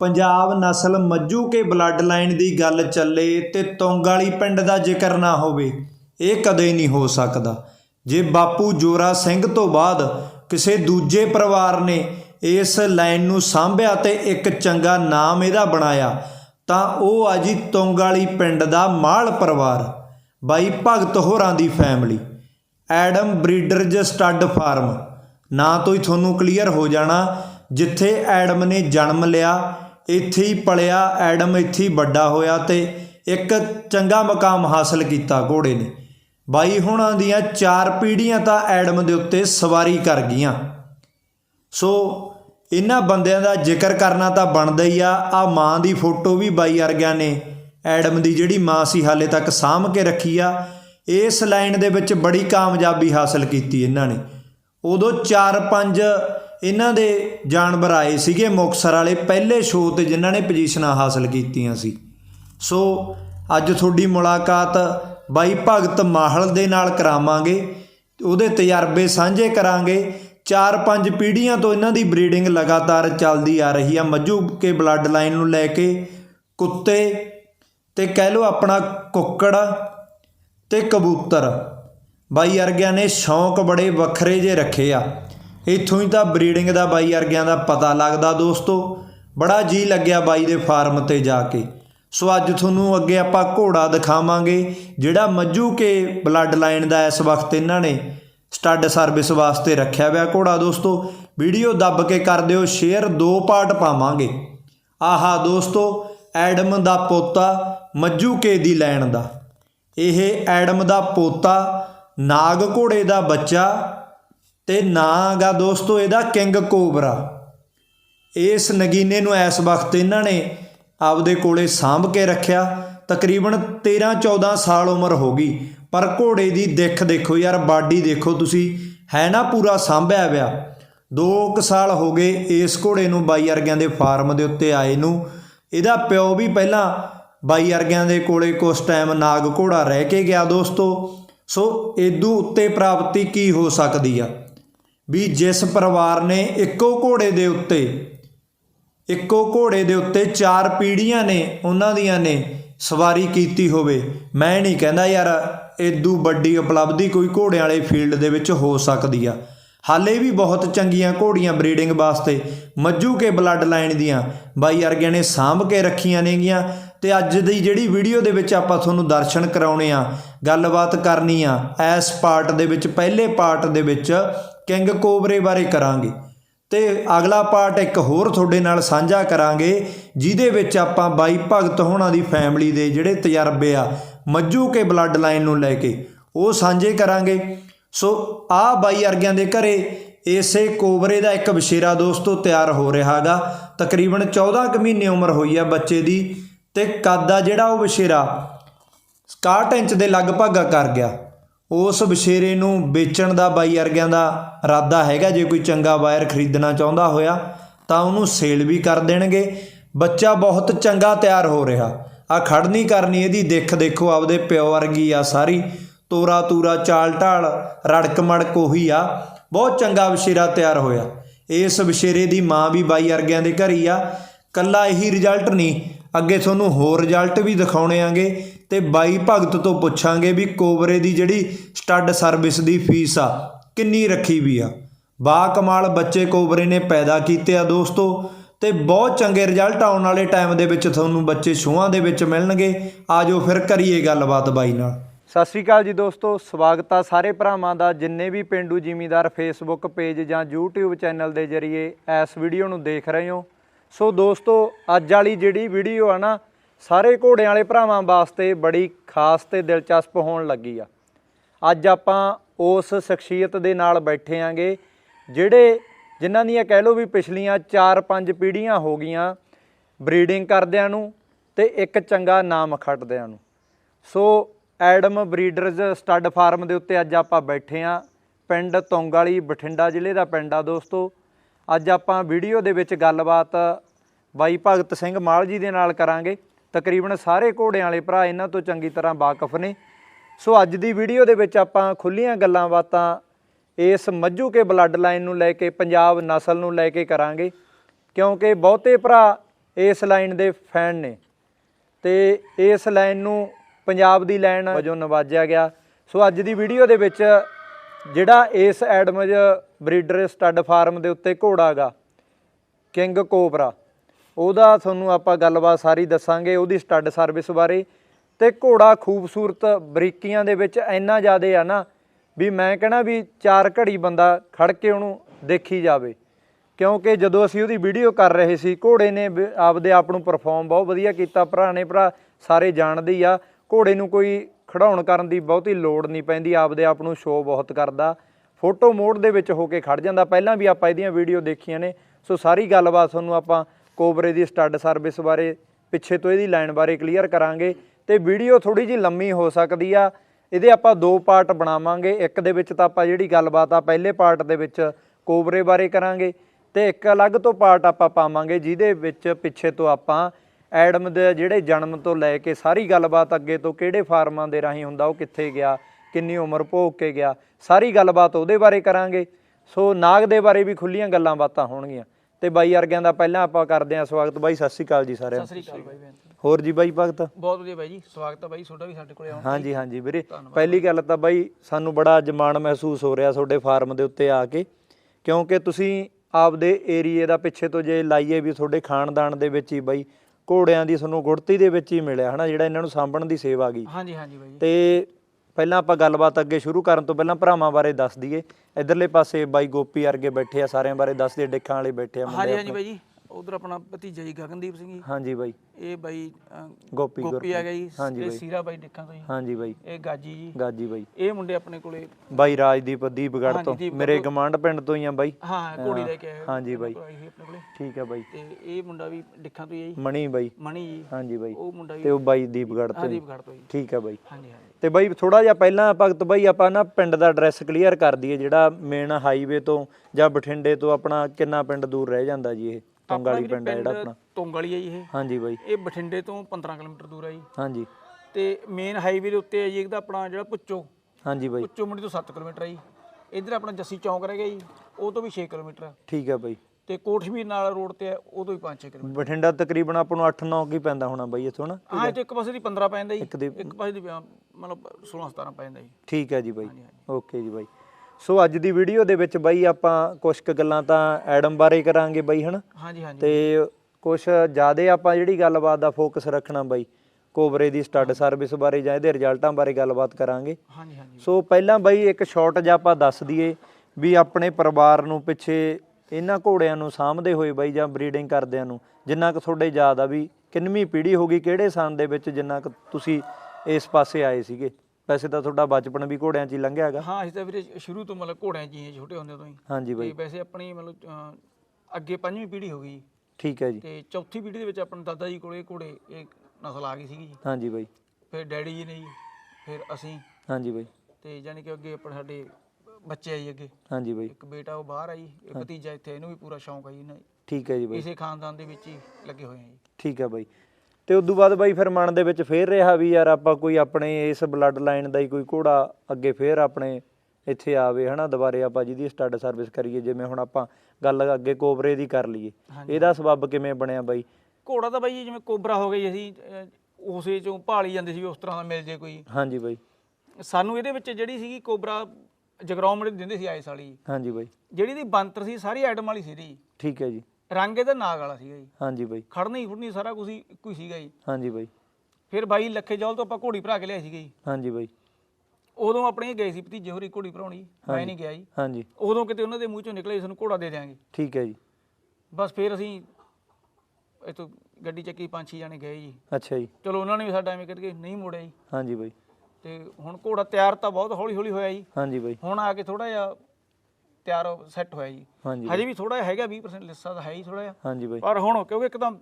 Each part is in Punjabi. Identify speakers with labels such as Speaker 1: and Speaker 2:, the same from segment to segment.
Speaker 1: ਪੰਜਾਬ ਨਸਲ ਮੱਝੂ ਕੇ ਬਲੱਡ ਲਾਈਨ ਦੀ ਗੱਲ ਚੱਲੇ ਤੇ ਤੁੰਗ ਵਾਲੀ ਪਿੰਡ ਦਾ ਜ਼ਿਕਰ ਨਾ ਹੋਵੇ, ਇਹ ਕਦੇ ਨਹੀਂ ਹੋ ਸਕਦਾ। ਜੇ ਬਾਪੂ ਜੋਰਾ ਸਿੰਘ ਤੋਂ ਬਾਅਦ ਕਿਸੇ ਦੂਜੇ ਪਰਿਵਾਰ ਨੇ ਇਸ ਲਾਈਨ ਨੂੰ ਸਾਂਭਿਆ ਤੇ ਇੱਕ ਚੰਗਾ ਨਾਮ ਇਹਦਾ ਬਣਾਇਆ, ਤਾਂ ਉਹ ਆ ਜੀ ਤੁੰਗ ਵਾਲੀ ਪਿੰਡ ਦਾ ਮਾਲ ਪਰਿਵਾਰ, ਬਾਈ ਭਗਤ ਹੋਰਾਂ ਦੀ family Adam breeders stud farm. ਨਾਂ ਤੋਂ ਹੀ ਤੁਹਾਨੂੰ ਕਲੀਅਰ ਹੋ ਜਾਣਾ, ਜਿੱਥੇ ਐਡਮ ਨੇ ਜਨਮ ਲਿਆ ਇੱਥੇ ਹੀ ਪਲਿਆ, ਐਡਮ ਇੱਥੇ ਹੀ ਵੱਡਾ ਹੋਇਆ ਤੇ ਇੱਕ ਚੰਗਾ ਮਕਾਮ ਹਾਸਲ ਕੀਤਾ ਘੋੜੇ ਨੇ। ਬਾਈ ਹੁਣਾਂ ਦੀਆਂ ਚਾਰ ਪੀੜ੍ਹੀਆਂ ਤਾਂ ਐਡਮ ਦੇ ਉੱਤੇ ਸਵਾਰੀ ਕਰ ਗਈਆਂ। ਸੋ ਇਹਨਾਂ ਬੰਦਿਆਂ ਦਾ ਜ਼ਿਕਰ ਕਰਨਾ ਤਾਂ ਬਣਦਾ ਹੀ ਆ। ਆ ਮਾਂ ਦੀ ਫੋਟੋ ਵੀ ਬਾਈ ਵਰਗਿਆਂ ਨੇ ਐਡਮ ਦੀ ਜਿਹੜੀ ਮਾਂ ਸੀ ਹਾਲੇ ਤੱਕ ਸਾਂਭ ਕੇ ਰੱਖੀ ਆ। ਇਸ ਲਾਈਨ ਦੇ ਵਿੱਚ ਬੜੀ ਕਾਮਯਾਬੀ ਹਾਸਲ ਕੀਤੀ ਇਹਨਾਂ ਨੇ। ਉਦੋਂ 4-5 ਇਹਨਾਂ ਦੇ ਜਾਨਵਰ ਆਏ ਸੀਗੇ ਮੁਕਸਰ ਵਾਲੇ ਪਹਿਲੇ ਸ਼ੋਅ ਤੇ ਜਿਨ੍ਹਾਂ ਨੇ ਪੋਜੀਸ਼ਨਾਂ ਹਾਸਲ ਕੀਤੀਆਂ ਸੀ। ਸੋ ਅੱਜ ਤੁਹਾਡੀ ਮੁਲਾਕਾਤ ਬਾਈ ਭਗਤ ਮਾਹਲ ਦੇ ਨਾਲ ਕਰਾਵਾਂਗੇ। ਉਹਦੇ ਤਜਰਬੇ ਸਾਂਝੇ ਕਰਾਂਗੇ। ਚਾਰ ਪੰਜ ਪੀੜ੍ਹੀਆਂ ਤੋਂ ਇਹਨਾਂ ਦੀ ਬਰੀਡਿੰਗ ਲਗਾਤਾਰ ਚੱਲਦੀ ਆ ਰਹੀ ਆ। ਮੱਝੂ ਕੇ ਬਲੱਡ ਲਾਈਨ ਨੂੰ ਲੈ ਕੇ ਕੁੱਤੇ ਤੇ ਕਹਿ ਲਓ ਆਪਣਾ ਕੁੱਕੜ ਤੇ ਕਬੂਤਰ। ਬਾਈ ਅਰਗਿਆਂ ਨੇ ਸ਼ੌਂਕ ਬੜੇ ਵੱਖਰੇ ਜੇ ਰੱਖੇ ਆ। ਇੱਥੋਂ ਹੀ ਤਾਂ ਬਰੀਡਿੰਗ ਦਾ ਬਾਈ ਅਰਗਿਆਂ ਦਾ ਪਤਾ ਲੱਗਦਾ ਦੋਸਤੋ। ਬੜਾ ਜੀ ਲੱਗਿਆ ਬਾਈ ਦੇ ਫਾਰਮ ਤੇ ਜਾ ਕੇ। ਸੋ ਅੱਜ ਤੁਹਾਨੂੰ ਅੱਗੇ ਆਪਾਂ ਘੋੜਾ ਦਿਖਾਵਾਂਗੇ, ਜਿਹੜਾ ਮੱਝੂ ਕੇ ਬਲੱਡ ਲਾਈਨ ਦਾ ਇਸ ਵਕਤ ਇਹਨਾਂ ਨੇ ਸਟੱਡ ਸਰਵਿਸ ਵਾਸਤੇ ਰੱਖਿਆ ਹੋਇਆ ਘੋੜਾ ਦੋਸਤੋ। ਵੀਡੀਓ ਦੱਬ ਕੇ ਕਰ ਦਿਓ ਸ਼ੇਅਰ ਦੋ ਪਾਰਟ ਪਾਵਾਂਗੇ। ਆਹਾ ਦੋਸਤੋ, ਐਡਮ ਦਾ ਪੋਤਾ ਮੱਝੂ ਕੇ ਦੀ ਲੈਣ ਦਾ। ਇਹ ਐਡਮ ਦਾ ਪੋਤਾ ਨਾਗ ਘੋੜੇ ਦਾ ਬੱਚਾ ਤੇ ਨਾਂ ਗਾ ਦੋਸਤੋ, ਇਹਦਾ ਕਿੰਗ ਕੋਬਰਾ। ਇਸ ਨਗੀਨੇ ਨੂੰ ਇਸ ਵਕਤ ਇਹਨਾਂ ਨੇ ਆਪਦੇ ਕੋਲੇ ਸਾਂਭ ਕੇ ਰੱਖਿਆ। ਤਕਰੀਬਨ 13 14 ਸਾਲ ਉਮਰ ਹੋ ਗਈ। ਪਰ ਘੋੜੇ ਦੀ ਦਿੱਖ ਦੇਖੋ ਯਾਰ, ਬਾਡੀ ਦੇਖੋ ਤੁਸੀਂ। ਹੈ ਨਾ ਪੂਰਾ ਸਾਂਭਿਆ ਹੋਇਆ। 2 ਸਾਲ ਹੋ ਗਏ ਇਸ ਘੋੜੇ ਨੂੰ ਬਾਈ ਅਰਗਿਆਂ ਦੇ ਫਾਰਮ ਦੇ ਉੱਤੇ ਆਏ ਨੂੰ। ਇਹਦਾ ਪਿਓ ਵੀ ਪਹਿਲਾਂ ਬਾਈ ਅਰਗਿਆਂ ਦੇ ਕੋਲੇ ਕੁਝ ਟਾਈਮ ਨਾਗ ਘੋੜਾ ਰਹਿ ਕੇ ਗਿਆ ਦੋਸਤੋ। ਸੋ ਇਦੋਂ ਉੱਤੇ ਪ੍ਰਾਪਤੀ ਕੀ ਹੋ ਸਕਦੀ ਆ? ਵੀ ਜਿਸ ਪਰਿਵਾਰ ਨੇ ਇੱਕੋ ਘੋੜੇ ਦੇ ਉੱਤੇ, ਇੱਕੋ ਘੋੜੇ ਦੇ ਉੱਤੇ ਚਾਰ ਪੀੜ੍ਹੀਆਂ ਨੇ, ਉਹਨਾਂ ਦੀਆਂ ਨੇ ਸਵਾਰੀ ਕੀਤੀ ਹੋਵੇ, ਮੈਂ ਨਹੀਂ ਕਹਿੰਦਾ ਯਾਰ ਇਦੋਂ ਵੱਡੀ ਉਪਲਬਧੀ ਕੋਈ ਘੋੜਿਆਂ ਵਾਲੇ ਫੀਲਡ ਦੇ ਵਿੱਚ ਹੋ ਸਕਦੀ ਆ। ਹਾਲੇ ਵੀ ਬਹੁਤ ਚੰਗੀਆਂ ਘੋੜੀਆਂ ਬਰੀਡਿੰਗ ਵਾਸਤੇ ਮੱਝੂ ਕੇ ਬਲੱਡ ਲਾਈਨ ਦੀਆਂ ਬਾਈ ਅਰਗਿਆਂ ਨੇ ਸਾਂਭ ਕੇ ਰੱਖੀਆਂ ਨੇਗੀਆਂ ਤੇ ਅੱਜ ਦੀ ਜਿਹੜੀ ਵੀਡੀਓ ਦੇ ਵਿੱਚ ਆਪਾਂ ਤੁਹਾਨੂੰ ਦਰਸ਼ਨ ਕਰਾਉਣੇ ਆ, ਗੱਲਬਾਤ ਕਰਨੀ ਆ, ਇਸ ਪਾਰਟ ਦੇ ਵਿੱਚ, ਪਹਿਲੇ ਪਾਰਟ ਦੇ ਵਿੱਚ ਕਿੰਗ ਕੋਬਰੇ ਬਾਰੇ ਕਰਾਂਗੇ। ਤੇ ਅਗਲਾ ਪਾਰਟ ਇੱਕ ਹੋਰ ਤੁਹਾਡੇ ਨਾਲ ਸਾਂਝਾ ਕਰਾਂਗੇ, ਜਿਹਦੇ ਵਿੱਚ ਆਪਾਂ ਬਾਈ ਭਗਤ ਹੋਣਾ ਦੀ ਫੈਮਿਲੀ ਦੇ ਜਿਹੜੇ ਤਜਰਬੇ ਆ, ਮੱਝੂ ਕੇ ਬਲੱਡ ਲਾਈਨ ਨੂੰ ਲੈ ਕੇ, ਉਹ ਸਾਂਝੇ ਕਰਾਂਗੇ। ਸੋ ਆ ਬਾਈ ਅਰਗਿਆਂ ਦੇ ਘਰੇ ਇਸੇ ਕੋਬਰੇ ਦਾ ਇੱਕ ਬਸ਼ੇਰਾ ਦੋਸਤੋ ਤਿਆਰ ਹੋ ਰਿਹਾਗਾ ਤਕਰੀਬਨ 14 ਕੁ ਮਹੀਨੇ ਉਮਰ ਹੋਈ ਆ ਬੱਚੇ ਦੀ ਤੇ ਕੱਦ ਆ ਜਿਹੜਾ ਉਹ ਬਸ਼ੇਰਾ 61 ਇੰਚ ਦੇ ਲਗਭਗ ਕਰ ਗਿਆ। ਉਸ ਬਸ਼ੇਰੇ ਨੂੰ ਵੇਚਣ ਦਾ ਬਾਈ ਅਰਗਿਆਂ ਦਾ ਇਰਾਦਾ ਹੈਗਾ। ਜੇ ਕੋਈ ਚੰਗਾ ਬਾਇਰ ਖਰੀਦਣਾ ਚਾਹੁੰਦਾ ਹੋਇਆ, ਤਾਂ ਉਹਨੂੰ ਸੇਲ ਵੀ ਕਰ ਦੇਣਗੇ। ਬੱਚਾ ਬਹੁਤ ਚੰਗਾ ਤਿਆਰ ਹੋ ਰਿਹਾ। ਆ ਖੜ ਨਹੀਂ ਕਰਨੀ ਇਹਦੀ, ਦਿੱਖ ਦੇਖੋ ਆਪਦੇ ਪਿਓ ਵਰਗੀ ਆ ਸਾਰੀ। ਤੋਰਾ ਤੂਰਾ, ਚਾਲ ਢਾਲ, ਰੜਕ ਮੜਕ ਉਹੀ ਆ। ਬਹੁਤ ਚੰਗਾ ਬਸ਼ੇਰਾ ਤਿਆਰ ਹੋਇਆ। ਇਸ ਬਸ਼ੇਰੇ ਦੀ ਮਾਂ ਵੀ ਬਾਈ ਅਰਗਿਆਂ ਦੇ ਘਰ ਹੀ ਆ। ਕੱਲਾ ਇਹੀ ਰਿਜ਼ਲਟ ਨਹੀਂ, ਅੱਗੇ ਤੁਹਾਨੂੰ ਹੋਰ ਰਿਜ਼ਲਟ ਵੀ ਦਿਖਾਉਣੇ ਆਂਗੇ। ਤੇ ਬਾਈ ਭਗਤ ਤੋਂ ਪੁੱਛਾਂਗੇ ਵੀ ਕੋਬਰੇ ਦੀ ਜਿਹੜੀ ਸਟੱਡ ਸਰਵਿਸ ਦੀ ਫੀਸ ਆ, ਕਿੰਨੀ ਰੱਖੀ ਵੀ ਆ। ਬਾ ਕਮਾਲ ਬੱਚੇ ਕੋਬਰੇ ਨੇ ਪੈਦਾ ਕੀਤੇ ਆ ਦੋਸਤੋ, ਤੇ ਬਹੁਤ ਚੰਗੇ ਰਿਜ਼ਲਟ ਆਉਣ ਵਾਲੇ ਟਾਈਮ ਦੇ ਵਿੱਚ ਤੁਹਾਨੂੰ ਬੱਚੇ ਸ਼ੋਆਂ ਦੇ ਵਿੱਚ ਮਿਲਣਗੇ। ਆਜੋ ਫਿਰ ਕਰੀਏ ਗੱਲਬਾਤ ਬਾਈ ਨਾਲ।
Speaker 2: ਸਤਿ ਸ਼੍ਰੀ ਅਕਾਲ ਜੀ ਦੋਸਤੋ, ਸਵਾਗਤ ਆ ਸਾਰੇ ਭਰਾਵਾਂ ਦਾ ਜਿੰਨੇ ਵੀ ਪਿੰਡੂ ਜ਼ਿਮੀਦਾਰ ਫੇਸਬੁੱਕ ਪੇਜ ਜਾਂ YouTube ਚੈਨਲ ਦੇ ਜ਼ਰੀਏ ਇਸ ਵੀਡੀਓ ਨੂੰ ਦੇਖ ਰਹੇ ਹੋ। ਸੋ ਦੋਸਤੋ, ਅੱਜ ਵਾਲੀ ਜਿਹੜੀ ਵੀਡੀਓ ਆ ਨਾ ਸਾਰੇ ਘੋੜਿਆਂ ਵਾਲੇ ਭਰਾਵਾਂ ਵਾਸਤੇ ਬੜੀ ਖਾਸ ਤੇ ਦਿਲਚਸਪ ਹੋਣ ਲੱਗੀ ਆ। ਅੱਜ ਆਪਾਂ ਉਸ ਸ਼ਖਸੀਅਤ ਦੇ ਨਾਲ ਬੈਠੇ ਆਂਗੇ, ਜਿਹੜੇ ਜਿਨ੍ਹਾਂ ਦੀਆਂ ਕਹਿ ਲਓ ਵੀ ਪਿਛਲੀਆਂ 4-5 ਪੀੜ੍ਹੀਆਂ ਹੋ ਗਈਆਂ ਬਰੀਡਿੰਗ ਕਰਦਿਆਂ ਨੂੰ ਤੇ ਇੱਕ ਚੰਗਾ ਨਾਮ ਖੱਟਦਿਆਂ ਨੂੰ। So Adam breeders stud farm ਦੇ ਉੱਤੇ ਅੱਜ ਆਪਾਂ ਬੈਠੇ ਆਂ, ਪਿੰਡ ਤੁੰਗ ਵਾਲੀ ਬਠਿੰਡਾ ਜ਼ਿਲ੍ਹੇ ਦਾ ਪਿੰਡ ਆ ਦੋਸਤੋ। ਅੱਜ ਆਪਾਂ ਵੀਡੀਓ ਦੇ ਵਿੱਚ ਗੱਲਬਾਤ ਬਾਈ ਭਗਤ ਸਿੰਘ ਮਾਲ ਜੀ ਦੇ ਨਾਲ ਕਰਾਂਗੇ। ਤਕਰੀਬਨ ਸਾਰੇ ਘੋੜਿਆਂ ਵਾਲੇ ਭਰਾ ਇਹਨਾਂ ਤੋਂ ਚੰਗੀ ਤਰ੍ਹਾਂ ਵਾਕਿਫ ਨੇ। ਸੋ ਅੱਜ ਦੀ ਵੀਡੀਓ ਦੇ ਵਿੱਚ ਆਪਾਂ ਖੁੱਲੀਆਂ ਗੱਲਾਂ ਬਾਤਾਂ ਇਸ ਮੱਝੂ ਕੇ ਬਲੱਡ ਲਾਈਨ ਨੂੰ ਲੈ ਕੇ, ਪੰਜਾਬ ਨਸਲ ਨੂੰ ਲੈ ਕੇ ਕਰਾਂਗੇ, ਕਿਉਂਕਿ ਬਹੁਤੇ ਭਰਾ
Speaker 1: ਇਸ ਲਾਈਨ ਦੇ ਫੈਨ ਨੇ। ਤੇ ਇਸ ਲਾਈਨ ਨੂੰ ਪੰਜਾਬ ਦੀ ਲਾਈਨ ਵਜੋਂ ਨਵਾਜਿਆ ਗਿਆ। ਸੋ ਅੱਜ ਦੀ ਵੀਡੀਓ ਦੇ ਵਿੱਚ ਜਿਹੜਾ ਇਸ ਐਡਮਜ ਬਰੀਡਰ ਸਟੱਡ ਫਾਰਮ ਦੇ ਉੱਤੇ ਘੋੜਾ ਗਾ, ਕਿੰਗ ਕੋਬਰਾ। ਉਹਦਾ ਤੁਹਾਨੂੰ ਆਪਾਂ ਗੱਲਬਾਤ ਸਾਰੀ ਦੱਸਾਂਗੇ ਉਹਦੀ ਸਟੱਡ ਸਰਵਿਸ ਬਾਰੇ। ਤੇ ਘੋੜਾ ਖੂਬਸੂਰਤ ਬਰੀਕੀਆਂ ਦੇ ਵਿੱਚ ਇੰਨਾ ਜ਼ਿਆਦਾ ਆ ਨਾ ਵੀ ਮੈਂ ਕਹਣਾ ਵੀ ਚਾਰ ਘੜੀ ਬੰਦਾ ਖੜ ਕੇ ਉਹਨੂੰ ਦੇਖੀ ਜਾਵੇ। ਕਿਉਂਕਿ ਜਦੋਂ ਅਸੀਂ ਉਹਦੀ ਵੀਡੀਓ ਕਰ ਰਹੇ ਸੀ, ਘੋੜੇ ਨੇ ਆਪਦੇ ਆਪ ਨੂੰ ਪਰਫਾਰਮ ਬਹੁਤ ਵਧੀਆ ਕੀਤਾ। ਭਰਾ ਨੇ ਭਰਾ ਸਾਰੇ ਜਾਣਦੇ ਹੀ ਆ, ਘੋੜੇ ਨੂੰ ਕੋਈ ਖੜਾਉਣ ਕਰਨ ਦੀ ਬਹੁਤੀ ਲੋੜ ਨਹੀਂ ਪੈਂਦੀ, ਆਪਦੇ ਆਪ ਨੂੰ ਸ਼ੋਅ ਬਹੁਤ ਕਰਦਾ। ਫੋਟੋ ਮੋਡ ਦੇ ਵਿੱਚ ਹੋ ਕੇ ਖੜ ਜਾਂਦਾ। ਪਹਿਲਾਂ ਵੀ ਆਪਾਂ ਇਹਦੀਆਂ ਵੀਡੀਓ ਦੇਖੀਆਂ ਨੇ। ਸੋ ਸਾਰੀ ਗੱਲਬਾਤ ਤੁਹਾਨੂੰ ਆਪਾਂ ਕੋਬਰੇ ਦੀ ਸਟੱਡ ਸਰਵਿਸ ਬਾਰੇ ਪਿੱਛੇ ਤੋਂ ਇਹਦੀ ਲਾਈਨ ਬਾਰੇ ਕਲੀਅਰ ਕਰਾਂਗੇ ਤੇ ਵੀਡੀਓ ਥੋੜੀ ਜੀ ਲੰਮੀ ਹੋ ਸਕਦੀ ਆ। ਇਹਦੇ ਆਪਾਂ ਦੋ ਪਾਰਟ ਬਣਾਵਾਂਗੇ। ਇੱਕ ਦੇ ਵਿੱਚ ਤਾਂ ਆਪਾਂ ਜਿਹੜੀ ਗੱਲਬਾਤ ਆ, ਪਹਿਲੇ ਪਾਰਟ ਦੇ ਵਿੱਚ ਕੋਬਰੇ ਬਾਰੇ ਕਰਾਂਗੇ ਤੇ ਇੱਕ ਅਲੱਗ ਤੋਂ ਪਾਰਟ ਆਪਾਂ ਪਾਵਾਂਗੇ, ਜਿਹਦੇ ਵਿੱਚ ਪਿੱਛੇ ਤੋਂ ਆਪਾਂ ਐਡਮ ਦੇ ਜਿਹੜੇ ਜਨਮ ਤੋਂ ਲੈ ਕੇ ਸਾਰੀ ਗੱਲਬਾਤ ਅੱਗੇ ਤੋਂ ਕਿਹੜੇ ਫਾਰਮਾਂ ਦੇ ਰਾਹੀਂ ਹੁੰਦਾ, ਉਹ ਕਿੱਥੇ ਗਿਆ, ਕਿੰਨੀ ਉਮਰ ਭੋਗ ਕੇ ਗਿਆ, ਸਾਰੀ ਗੱਲਬਾਤ ਉਹਦੇ ਬਾਰੇ ਕਰਾਂਗੇ। ਸੋ ਨਾਗ ਦੇ ਬਾਰੇ ਵੀ ਖੁੱਲੀਆਂ ਗੱਲਾਂ ਬਾਤਾਂ ਹੋਣਗੀਆਂ। ਤੇ ਬਾਈ ਵਰਗਿਆਂ ਦਾ ਪਹਿਲਾਂ ਆਪਾਂ ਕਰਦੇ ਹਾਂ ਸਵਾਗਤ। ਬਾਈ ਸਤਿ ਸ਼੍ਰੀ ਅਕਾਲ ਜੀ ਸਾਰਿਆਂ ਨੂੰ।
Speaker 3: ਸਤਿ ਸ੍ਰੀ ਅਕਾਲ ਬਾਈ ਬੇਨਤੀ
Speaker 1: ਹੋਰ ਜੀ ਬਾਈ ਭਗਤ?
Speaker 3: ਬਹੁਤ ਵਧੀਆ ਬਾਈ ਜੀ ਸਵਾਗਤ ਹੈ ਬਾਈ ਤੁਹਾਡਾ ਵੀ ਸਾਡੇ ਕੋਲੇ ਆਉਣ
Speaker 1: ਹਾਂਜੀ ਹਾਂਜੀ ਵੀਰੇ। ਪਹਿਲੀ ਗੱਲ ਤਾਂ ਬਾਈ ਸਾਨੂੰ ਬੜਾ ਅੱਜ ਮਾਣ ਮਹਿਸੂਸ ਹੋ ਰਿਹਾ ਤੁਹਾਡੇ ਫਾਰਮ ਦੇ ਉੱਤੇ ਆ ਕੇ ਕਿਉਂਕਿ ਤੁਸੀਂ ਆਪਦੇ ਏਰੀਏ ਦਾ ਪਿੱਛੇ ਤੋਂ ਜੇ ਲਾਈਏ ਵੀ ਤੁਹਾਡੇ ਖਾਨਦਾਨ ਦੇ ਵਿੱਚ ਹੀ ਬਾਈ ਘੋੜਿਆਂ ਦੀ ਤੁਹਾਨੂੰ ਗੁੜਤੀ ਦੇ ਵਿੱਚ ਹੀ ਮਿਲਿਆ ਹਨਾ ਜਿਹੜਾ ਇਹਨਾਂ ਨੂੰ ਸਾਂਭਣ ਦੀ ਸੇਵਾ ਗਈ।
Speaker 3: ਹਾਂਜੀ ਹਾਂਜੀ ਬਾਈ ਜੀ।
Speaker 1: ਤੇ ਪਹਿਲਾਂ ਆਪਾਂ ਗੱਲਬਾਤ ਅੱਗੇ ਸ਼ੁਰੂ ਕਰਨ ਤੋਂ ਪਹਿਲਾਂ ਭਰਾਵਾਂ ਬਾਰੇ ਦੱਸ ਦਈਏ। ਇਧਰਲੇ ਪਾਸੇ ਬਾਈ ਗੋਪੀ ਵਰਗੇ ਬੈਠੇ ਆ ਸਾਰਿਆਂ ਬਾਰੇ ਦੱਸ ਦਈਏ ਡਿੱਖਾਂ ਵਾਲੇ ਬੈਠੇ ਆ
Speaker 3: ਹਾਂਜੀ ਹਾਂਜੀ ਬਾਈ ਜੀ। ਉਧਰ ਆਪਣਾ ਭਤੀਜਾ ਜੀ ਗਗਨਦੀਪ ਸਿੰਘ ਜੀ।
Speaker 1: ਹਾਂਜੀ ਬਾਈ।
Speaker 3: ਇਹ ਬਾਈ ਅਹ,
Speaker 1: ਗੋਪੀ
Speaker 3: ਗੋਪੀ ਆ ਗਿਆ ਜੀ।
Speaker 1: ਹਾਂਜੀ
Speaker 3: ਇਹ
Speaker 1: ਬਾਈ।
Speaker 3: ਸੀਰਾ ਬਾਈ ਡਿੱਖਾਂ ਤੋਂ ਜੀ
Speaker 1: ਹਾਂਜੀ ਬਾਈ।
Speaker 3: ਇਹ ਗਾਜੀ ਜੀ।
Speaker 1: ਗਾਜੀ ਬਾਈ।
Speaker 3: ਇਹ ਮੁੰਡੇ ਆਪਣੇ ਕੋਲੇ
Speaker 1: ਬਾਈ ਰਾਜਦੀਪ ਦੀਪਗੜ੍ਹ
Speaker 3: ਹਾਂਜੀ,
Speaker 1: ਤੋਂ
Speaker 3: ਦੀਪਗੜ੍ਹ
Speaker 1: ਮੇਰੇ ਗਮਾਂਡ ਪਿੰਡ ਤੋਂ ਹੀ ਆ ਬਾਈ।
Speaker 3: ਹਾਂ ਘੋੜੀ ਲੈ ਕੇ ਆਏ ਹੋਏ।
Speaker 1: ਹਾਂਜੀ ਬਾਈ।
Speaker 3: ਆਪਣੇ ਕੋਲੇ
Speaker 1: ਠੀਕ ਆ ਬਾਈ।
Speaker 3: ਤੇ ਇਹ ਮੁੰਡਾ ਵੀ ਡਿੱਖਾਂ ਤੋਂ ਹੀ ਹੈ ਜੀ।
Speaker 1: ਮਣੀ ਬਾਈ।
Speaker 3: ਮਣੀ ਜੀ।
Speaker 1: ਹਾਂਜੀ ਬਾਈ।
Speaker 3: ਉਹ ਮੁੰਡਾ
Speaker 1: ਤੇ
Speaker 3: ਵੀ
Speaker 1: ਉਹ ਬਾਈ ਦੀਪਗੜ੍ਹ ਤੋਂ ਹੀ।
Speaker 3: ਤੋਂ ਜੀ
Speaker 1: ਠੀਕ ਆ ਬਾਈ।
Speaker 3: ਹਾਂਜੀ ਹਾਂਜੀ।
Speaker 1: ਤੇ ਬਾਈ ਥੋੜਾ ਜਿਹਾ ਪਹਿਲਾਂ ਭਗਤ ਬਾਈ ਆਪਾਂ ਨਾ ਪਿੰਡ ਦਾ ਐਡਰੈਸ ਕਲੀਅਰ ਕਰ ਦਈਏ ਜਿਹੜਾ ਮੇਨ ਹਾਈਵੇ ਤੋਂ ਜਾਂ ਬਠਿੰਡੇ ਤੋਂ ਆਪਣਾ ਕਿੰਨਾ ਪਿੰਡ ਦੂਰ ਰਹਿ ਜਾਂਦਾ ਜੀ ਇਹ। ਤੁੰਗਾਲੀ ਪਿੰਡ ਆ ਜਿਹੜਾ ਆਪਣਾ।
Speaker 3: ਤੁੰਗਾਲੀ ਹੈ ਜੀ ਇਹ।
Speaker 1: ਹਾਂਜੀ ਬਾਈ।
Speaker 3: ਇਹ ਬਠਿੰਡੇ ਤੋਂ 15 ਕਿਲੋਮੀਟਰ ਦੂਰ ਹੈ ਜੀ।
Speaker 1: ਹਾਂਜੀ।
Speaker 3: ਤੇ ਮੇਨ ਹਾਈਵੇ ਦੇ ਉੱਤੇ ਹੈ ਜੀ ਇਹਦਾ ਆਪਣਾ ਜਿਹੜਾ ਪੁੱਚੋ
Speaker 1: ਹਾਂਜੀ ਬਾਈ।
Speaker 3: ਪੁੱਚੋ ਮੰਡੀ ਤੋਂ 7 ਕਿਲੋਮੀਟਰ ਹੈ ਜੀ। ਇੱਧਰ ਆਪਣਾ ਜੱਸੀ ਚੌਂਕ ਰਹਿ ਗਿਆ ਜੀ ਉਹ ਤੋਂ ਵੀ 6 ਕਿਲੋਮੀਟਰ ਹੈ
Speaker 1: ਠੀਕ ਆ ਬਾਈ।
Speaker 3: ਤੇ ਕੋਟਸ਼ਮੀਰ ਨਾਲ ਰੋਡ ਤੇ ਹੈ ਉਹ ਤੋਂ ਵੀ 5-6 ਕਿਲੋਮੀਟਰ।
Speaker 1: ਬਠਿੰਡਾ ਤਕਰੀਬਨ ਆਪਾਂ ਨੂੰ 8-9 ਕੀ ਪੈਂਦਾ ਹੋਣਾ ਬਾਈ ਇੱਥੋਂ ਨਾ?
Speaker 3: ਹਾਂ ਤੋਂ ਇੱਕ ਪਾਸੇ ਦੀ 15 ਪੈ ਜਾਂਦਾ ਜੀ।
Speaker 1: ਇੱਕ
Speaker 3: ਪਾਸੇ ਦੀ ਮਤਲਬ 16-17 ਪੈ ਜਾਂਦਾ ਜੀ।
Speaker 1: ਠੀਕ ਹੈ ਜੀ ਬਾਈ। ਓਕੇ ਜੀ ਬਾਈ। ਸੋ ਅੱਜ ਦੀ ਵੀਡੀਓ ਦੇ ਵਿੱਚ ਬਾਈ ਆਪਾਂ ਕੁਝ ਕੁ ਗੱਲਾਂ ਤਾਂ ਐਡਮ ਬਾਰੇ ਕਰਾਂਗੇ ਬਾਈ ਹਨਾ?
Speaker 3: ਹਾਂਜੀ ਹਾਂਜੀ।
Speaker 1: ਤੇ ਕੁਝ ਜ਼ਿਆਦਾ ਆਪਾਂ ਜਿਹੜੀ ਗੱਲਬਾਤ ਦਾ ਫੋਕਸ ਰੱਖਣਾ ਬਾਈ ਕੋਬਰੇ ਦੀ ਸਟੱਡ ਸਰਵਿਸ ਬਾਰੇ ਜਾਂ ਇਹਦੇ ਰਿਜ਼ਲਟਾਂ ਬਾਰੇ ਗੱਲਬਾਤ ਕਰਾਂਗੇ।
Speaker 3: ਹਾਂਜੀ ਹਾਂਜੀ।
Speaker 1: ਸੋ ਪਹਿਲਾਂ ਬਾਈ ਇੱਕ ਸ਼ਾਰਟ ਜਿਹਾ ਆਪਾਂ ਦੱਸ ਦਈਏ ਵੀ ਆਪਣੇ ਪਰਿਵਾਰ ਨੂੰ ਪਿੱਛੇ ਇਹਨਾਂ ਘੋੜਿਆਂ ਨੂੰ ਸਾਂਭਦੇ ਹੋਏ ਬਾਈ ਜਾਂ ਬਰੀਡਿੰਗ ਕਰਦਿਆਂ ਨੂੰ ਜਿੰਨਾ ਕੁ ਤੁਹਾਡੇ ਯਾਦ ਆ ਵੀ ਕਿੰਨਵੀਂ ਪੀੜ੍ਹੀ ਹੋ ਗਈ ਕਿਹੜੇ ਸਾਲ ਦੇ ਵਿੱਚ ਜਿੰਨਾ ਕੁ ਤੁਸੀਂ ਇਸ ਪਾਸੇ ਆਏ ਸੀਗੇ? ਵੈਸੇ ਤਾਂ ਤੁਹਾਡਾ ਬਚਪਨ ਵੀ ਘੋੜਿਆਂ 'ਚ ਹੀ ਲੰਘਿਆ ਹੈਗਾ।
Speaker 3: ਹਾਂ ਅਸੀਂ ਤਾਂ ਵੀਰੇ ਸ਼ੁਰੂ ਤੋਂ ਮਤਲਬ ਘੋੜਿਆਂ 'ਚ ਹੀ ਹਾਂ ਛੋਟੇ ਹੁੰਦੇ ਤੋਂ ਹੀ।
Speaker 1: ਹਾਂਜੀ
Speaker 3: ਤੇ
Speaker 1: ਬਾਈ
Speaker 3: ਵੈਸੇ ਆਪਣੀ ਮਤਲਬ ਅਹ, ਅੱਗੇ ਪੰਜਵੀਂ ਪੀੜ੍ਹੀ ਹੋ ਗਈ
Speaker 1: ਠੀਕ ਹੈ ਜੀ।
Speaker 3: ਤੇ ਚੌਥੀ ਪੀੜ੍ਹੀ ਦੇ ਵਿੱਚ ਆਪਣੇ ਦਾਦਾ ਜੀ ਕੋਲੇ ਘੋੜੇ ਇਹ ਨਸਲ ਆ ਗਈ ਸੀਗੀ ਜੀ।
Speaker 1: ਹਾਂਜੀ ਬਾਈ।
Speaker 3: ਫਿਰ ਡੈਡੀ ਜੀ ਨੇ ਜੀ ਫਿਰ ਅਸੀਂ।
Speaker 1: ਹਾਂਜੀ ਬਾਈ।
Speaker 3: ਤੇ ਯਾਨੀ ਕਿ ਅੱਗੇ ਆਪਣੇ ਸਾਡੇ ਬੱਚੇ ਆ ਜੀ ਅੱਗੇ।
Speaker 1: ਹਾਂਜੀ ਬਾਈ।
Speaker 3: ਇੱਕ ਬੇਟਾ ਉਹ ਬਾਹਰ ਆ ਜੀ ਇੱਕ ਭਤੀਜਾ ਇੱਥੇ ਇਹਨੂੰ ਵੀ ਪੂਰਾ ਸ਼ੌਂਕ ਆ ਜੀ ਇਹਨਾਂ
Speaker 1: ਠੀਕ ਹੈ ਜੀ ਬਾਈ।
Speaker 3: ਇਸੇ ਖਾਨਦਾਨ ਦੇ ਵਿੱਚ ਹੀ ਲੱਗੇ ਹੋਏ ਆ ਜੀ।
Speaker 1: ਠੀਕ ਹੈ ਬਾਈ। ਤੇ ਉਦੋਂ ਬਾਅਦ ਬਾਈ ਫਿਰ ਮਨ ਦੇ ਵਿੱਚ ਫੇਰ ਰਿਹਾ ਵੀ ਯਾਰ ਆਪਾਂ ਕੋਈ ਆਪਣੇ ਇਸ ਬਲੱਡ ਲਾਈਨ ਦਾ ਹੀ ਕੋਈ ਘੋੜਾ ਅੱਗੇ ਫੇਰ ਆਪਣੇ ਇੱਥੇ ਆਵੇ ਹਨਾ? ਦੁਬਾਰੇ ਆਪਾਂ ਜਿਹਦੀ ਸਟੱਡ ਸਰਵਿਸ ਕਰੀਏ ਜਿਵੇਂ ਹੁਣ ਆਪਾਂ ਗੱਲ ਅੱਗੇ ਕੋਬਰੇ ਦੀ ਕਰ ਲਈਏ। ਇਹਦਾ ਸਬੱਬ ਕਿਵੇਂ ਬਣਿਆ ਬਾਈ?
Speaker 3: ਘੋੜਾ ਤਾਂ ਬਾਈ ਜਿਵੇਂ ਕੋਬਰਾ ਹੋ ਗਈ ਅਸੀਂ ਉਸੇ ਚੋਂ ਭਾਲੀ ਜਾਂਦੇ ਸੀ ਉਸ ਤਰ੍ਹਾਂ ਦਾ ਮਿਲ ਜੇ ਕੋਈ।
Speaker 1: ਹਾਂਜੀ ਬਾਈ।
Speaker 3: ਸਾਨੂੰ ਇਹਦੇ ਵਿੱਚ ਜਿਹੜੀ ਸੀਗੀ ਕੋਬਰਾ ਜਗਰਾਉਂ ਮੇਰੇ ਦਿੰਦੇ ਸੀ ਆਏ ਸਾਲੀ।
Speaker 1: ਹਾਂਜੀ ਬਾਈ।
Speaker 3: ਜਿਹੜੀ ਦੀ ਬੰਤਰ ਸੀ ਸਾਰੀ ਆਈਟਮ ਵਾਲੀ ਸੀ ਜੀ
Speaker 1: ਠੀਕ ਹੈ ਜੀ।
Speaker 3: ਰੰਗ ਇਹਦਾ ਨਾਗ ਵਾਲਾ ਸੀਗਾ ਜੀ।
Speaker 1: ਹਾਂਜੀ ਬਾਈ।
Speaker 3: ਖੜਨੀ ਖੁੜਨੀ ਸਾਰਾ ਕੁਝ ਇੱਕੋ ਹੀ ਸੀਗਾ ਜੀ।
Speaker 1: ਹਾਂਜੀ ਬਾਈ।
Speaker 3: ਫਿਰ ਬਾਈ ਲੱਖੇ ਜੌਲ ਤੋਂ ਆਪਾਂ ਘੋੜੀ ਭਰਾ ਕੇ ਲਿਆਏ ਸੀਗੇ ਜੀ।
Speaker 1: ਹਾਂਜੀ ਬਾਈ।
Speaker 3: ਉਦੋਂ ਆਪਣੇ ਗਏ ਸੀ ਭਤੀਜੇ ਹੋਰੀ ਘੋੜੀ ਭਰਾਉਣੀ ਮੈਂ ਨਹੀਂ ਗਿਆ ਜੀ।
Speaker 1: ਹਾਂਜੀ।
Speaker 3: ਉਦੋਂ ਕਿਤੇ ਉਹਨਾਂ ਦੇ ਮੂੰਹ ਚੋਂ ਨਿਕਲੇ ਸਾਨੂੰ ਘੋੜਾ ਦੇ ਦਿਆਂਗੇ।
Speaker 1: ਠੀਕ ਹੈ ਜੀ।
Speaker 3: ਬਸ ਫਿਰ ਅਸੀਂ ਇੱਥੋਂ ਗੱਡੀ ਚੱਕੀ ਪੰਜ ਛੇ ਜਾਣੇ ਗਏ ਜੀ।
Speaker 1: ਅੱਛਾ ਜੀ।
Speaker 3: ਚਲੋ ਉਹਨਾਂ ਨੇ ਵੀ ਸਾਡਾ ਐਵੇਂ ਕਰਕੇ ਨਹੀਂ ਮੋੜਿਆ ਜੀ।
Speaker 1: ਹਾਂਜੀ ਬਾਈ।
Speaker 3: ਤੇ ਹੁਣ ਘੋੜਾ ਤਿਆਰ ਤਾਂ ਬਹੁਤ ਹੌਲੀ ਹੌਲੀ ਹੋਇਆ ਜੀ।
Speaker 1: ਹਾਂਜੀ ਬਾਈ।
Speaker 3: ਹੁਣ ਆ ਕੇ ਥੋੜਾ ਜਿਹਾ ਤਿਆਰ ਸੈੱਟ ਹੋਇਆ ਜੀ।
Speaker 1: ਹਾਂਜੀ
Speaker 3: ਹਜੇ ਵੀ ਥੋੜਾ ਜਿਹਾ ਹੈਗਾ 20% ਲਿੱਸਾ ਤਾਂ ਹੈ ਹੀ ਥੋੜਾ ਜਿਹਾ।
Speaker 1: ਹਾਂਜੀ ਬਾਈ।
Speaker 3: ਪਰ ਹੁਣ ਕਿਉਂਕਿ ਇੱਕਦਮ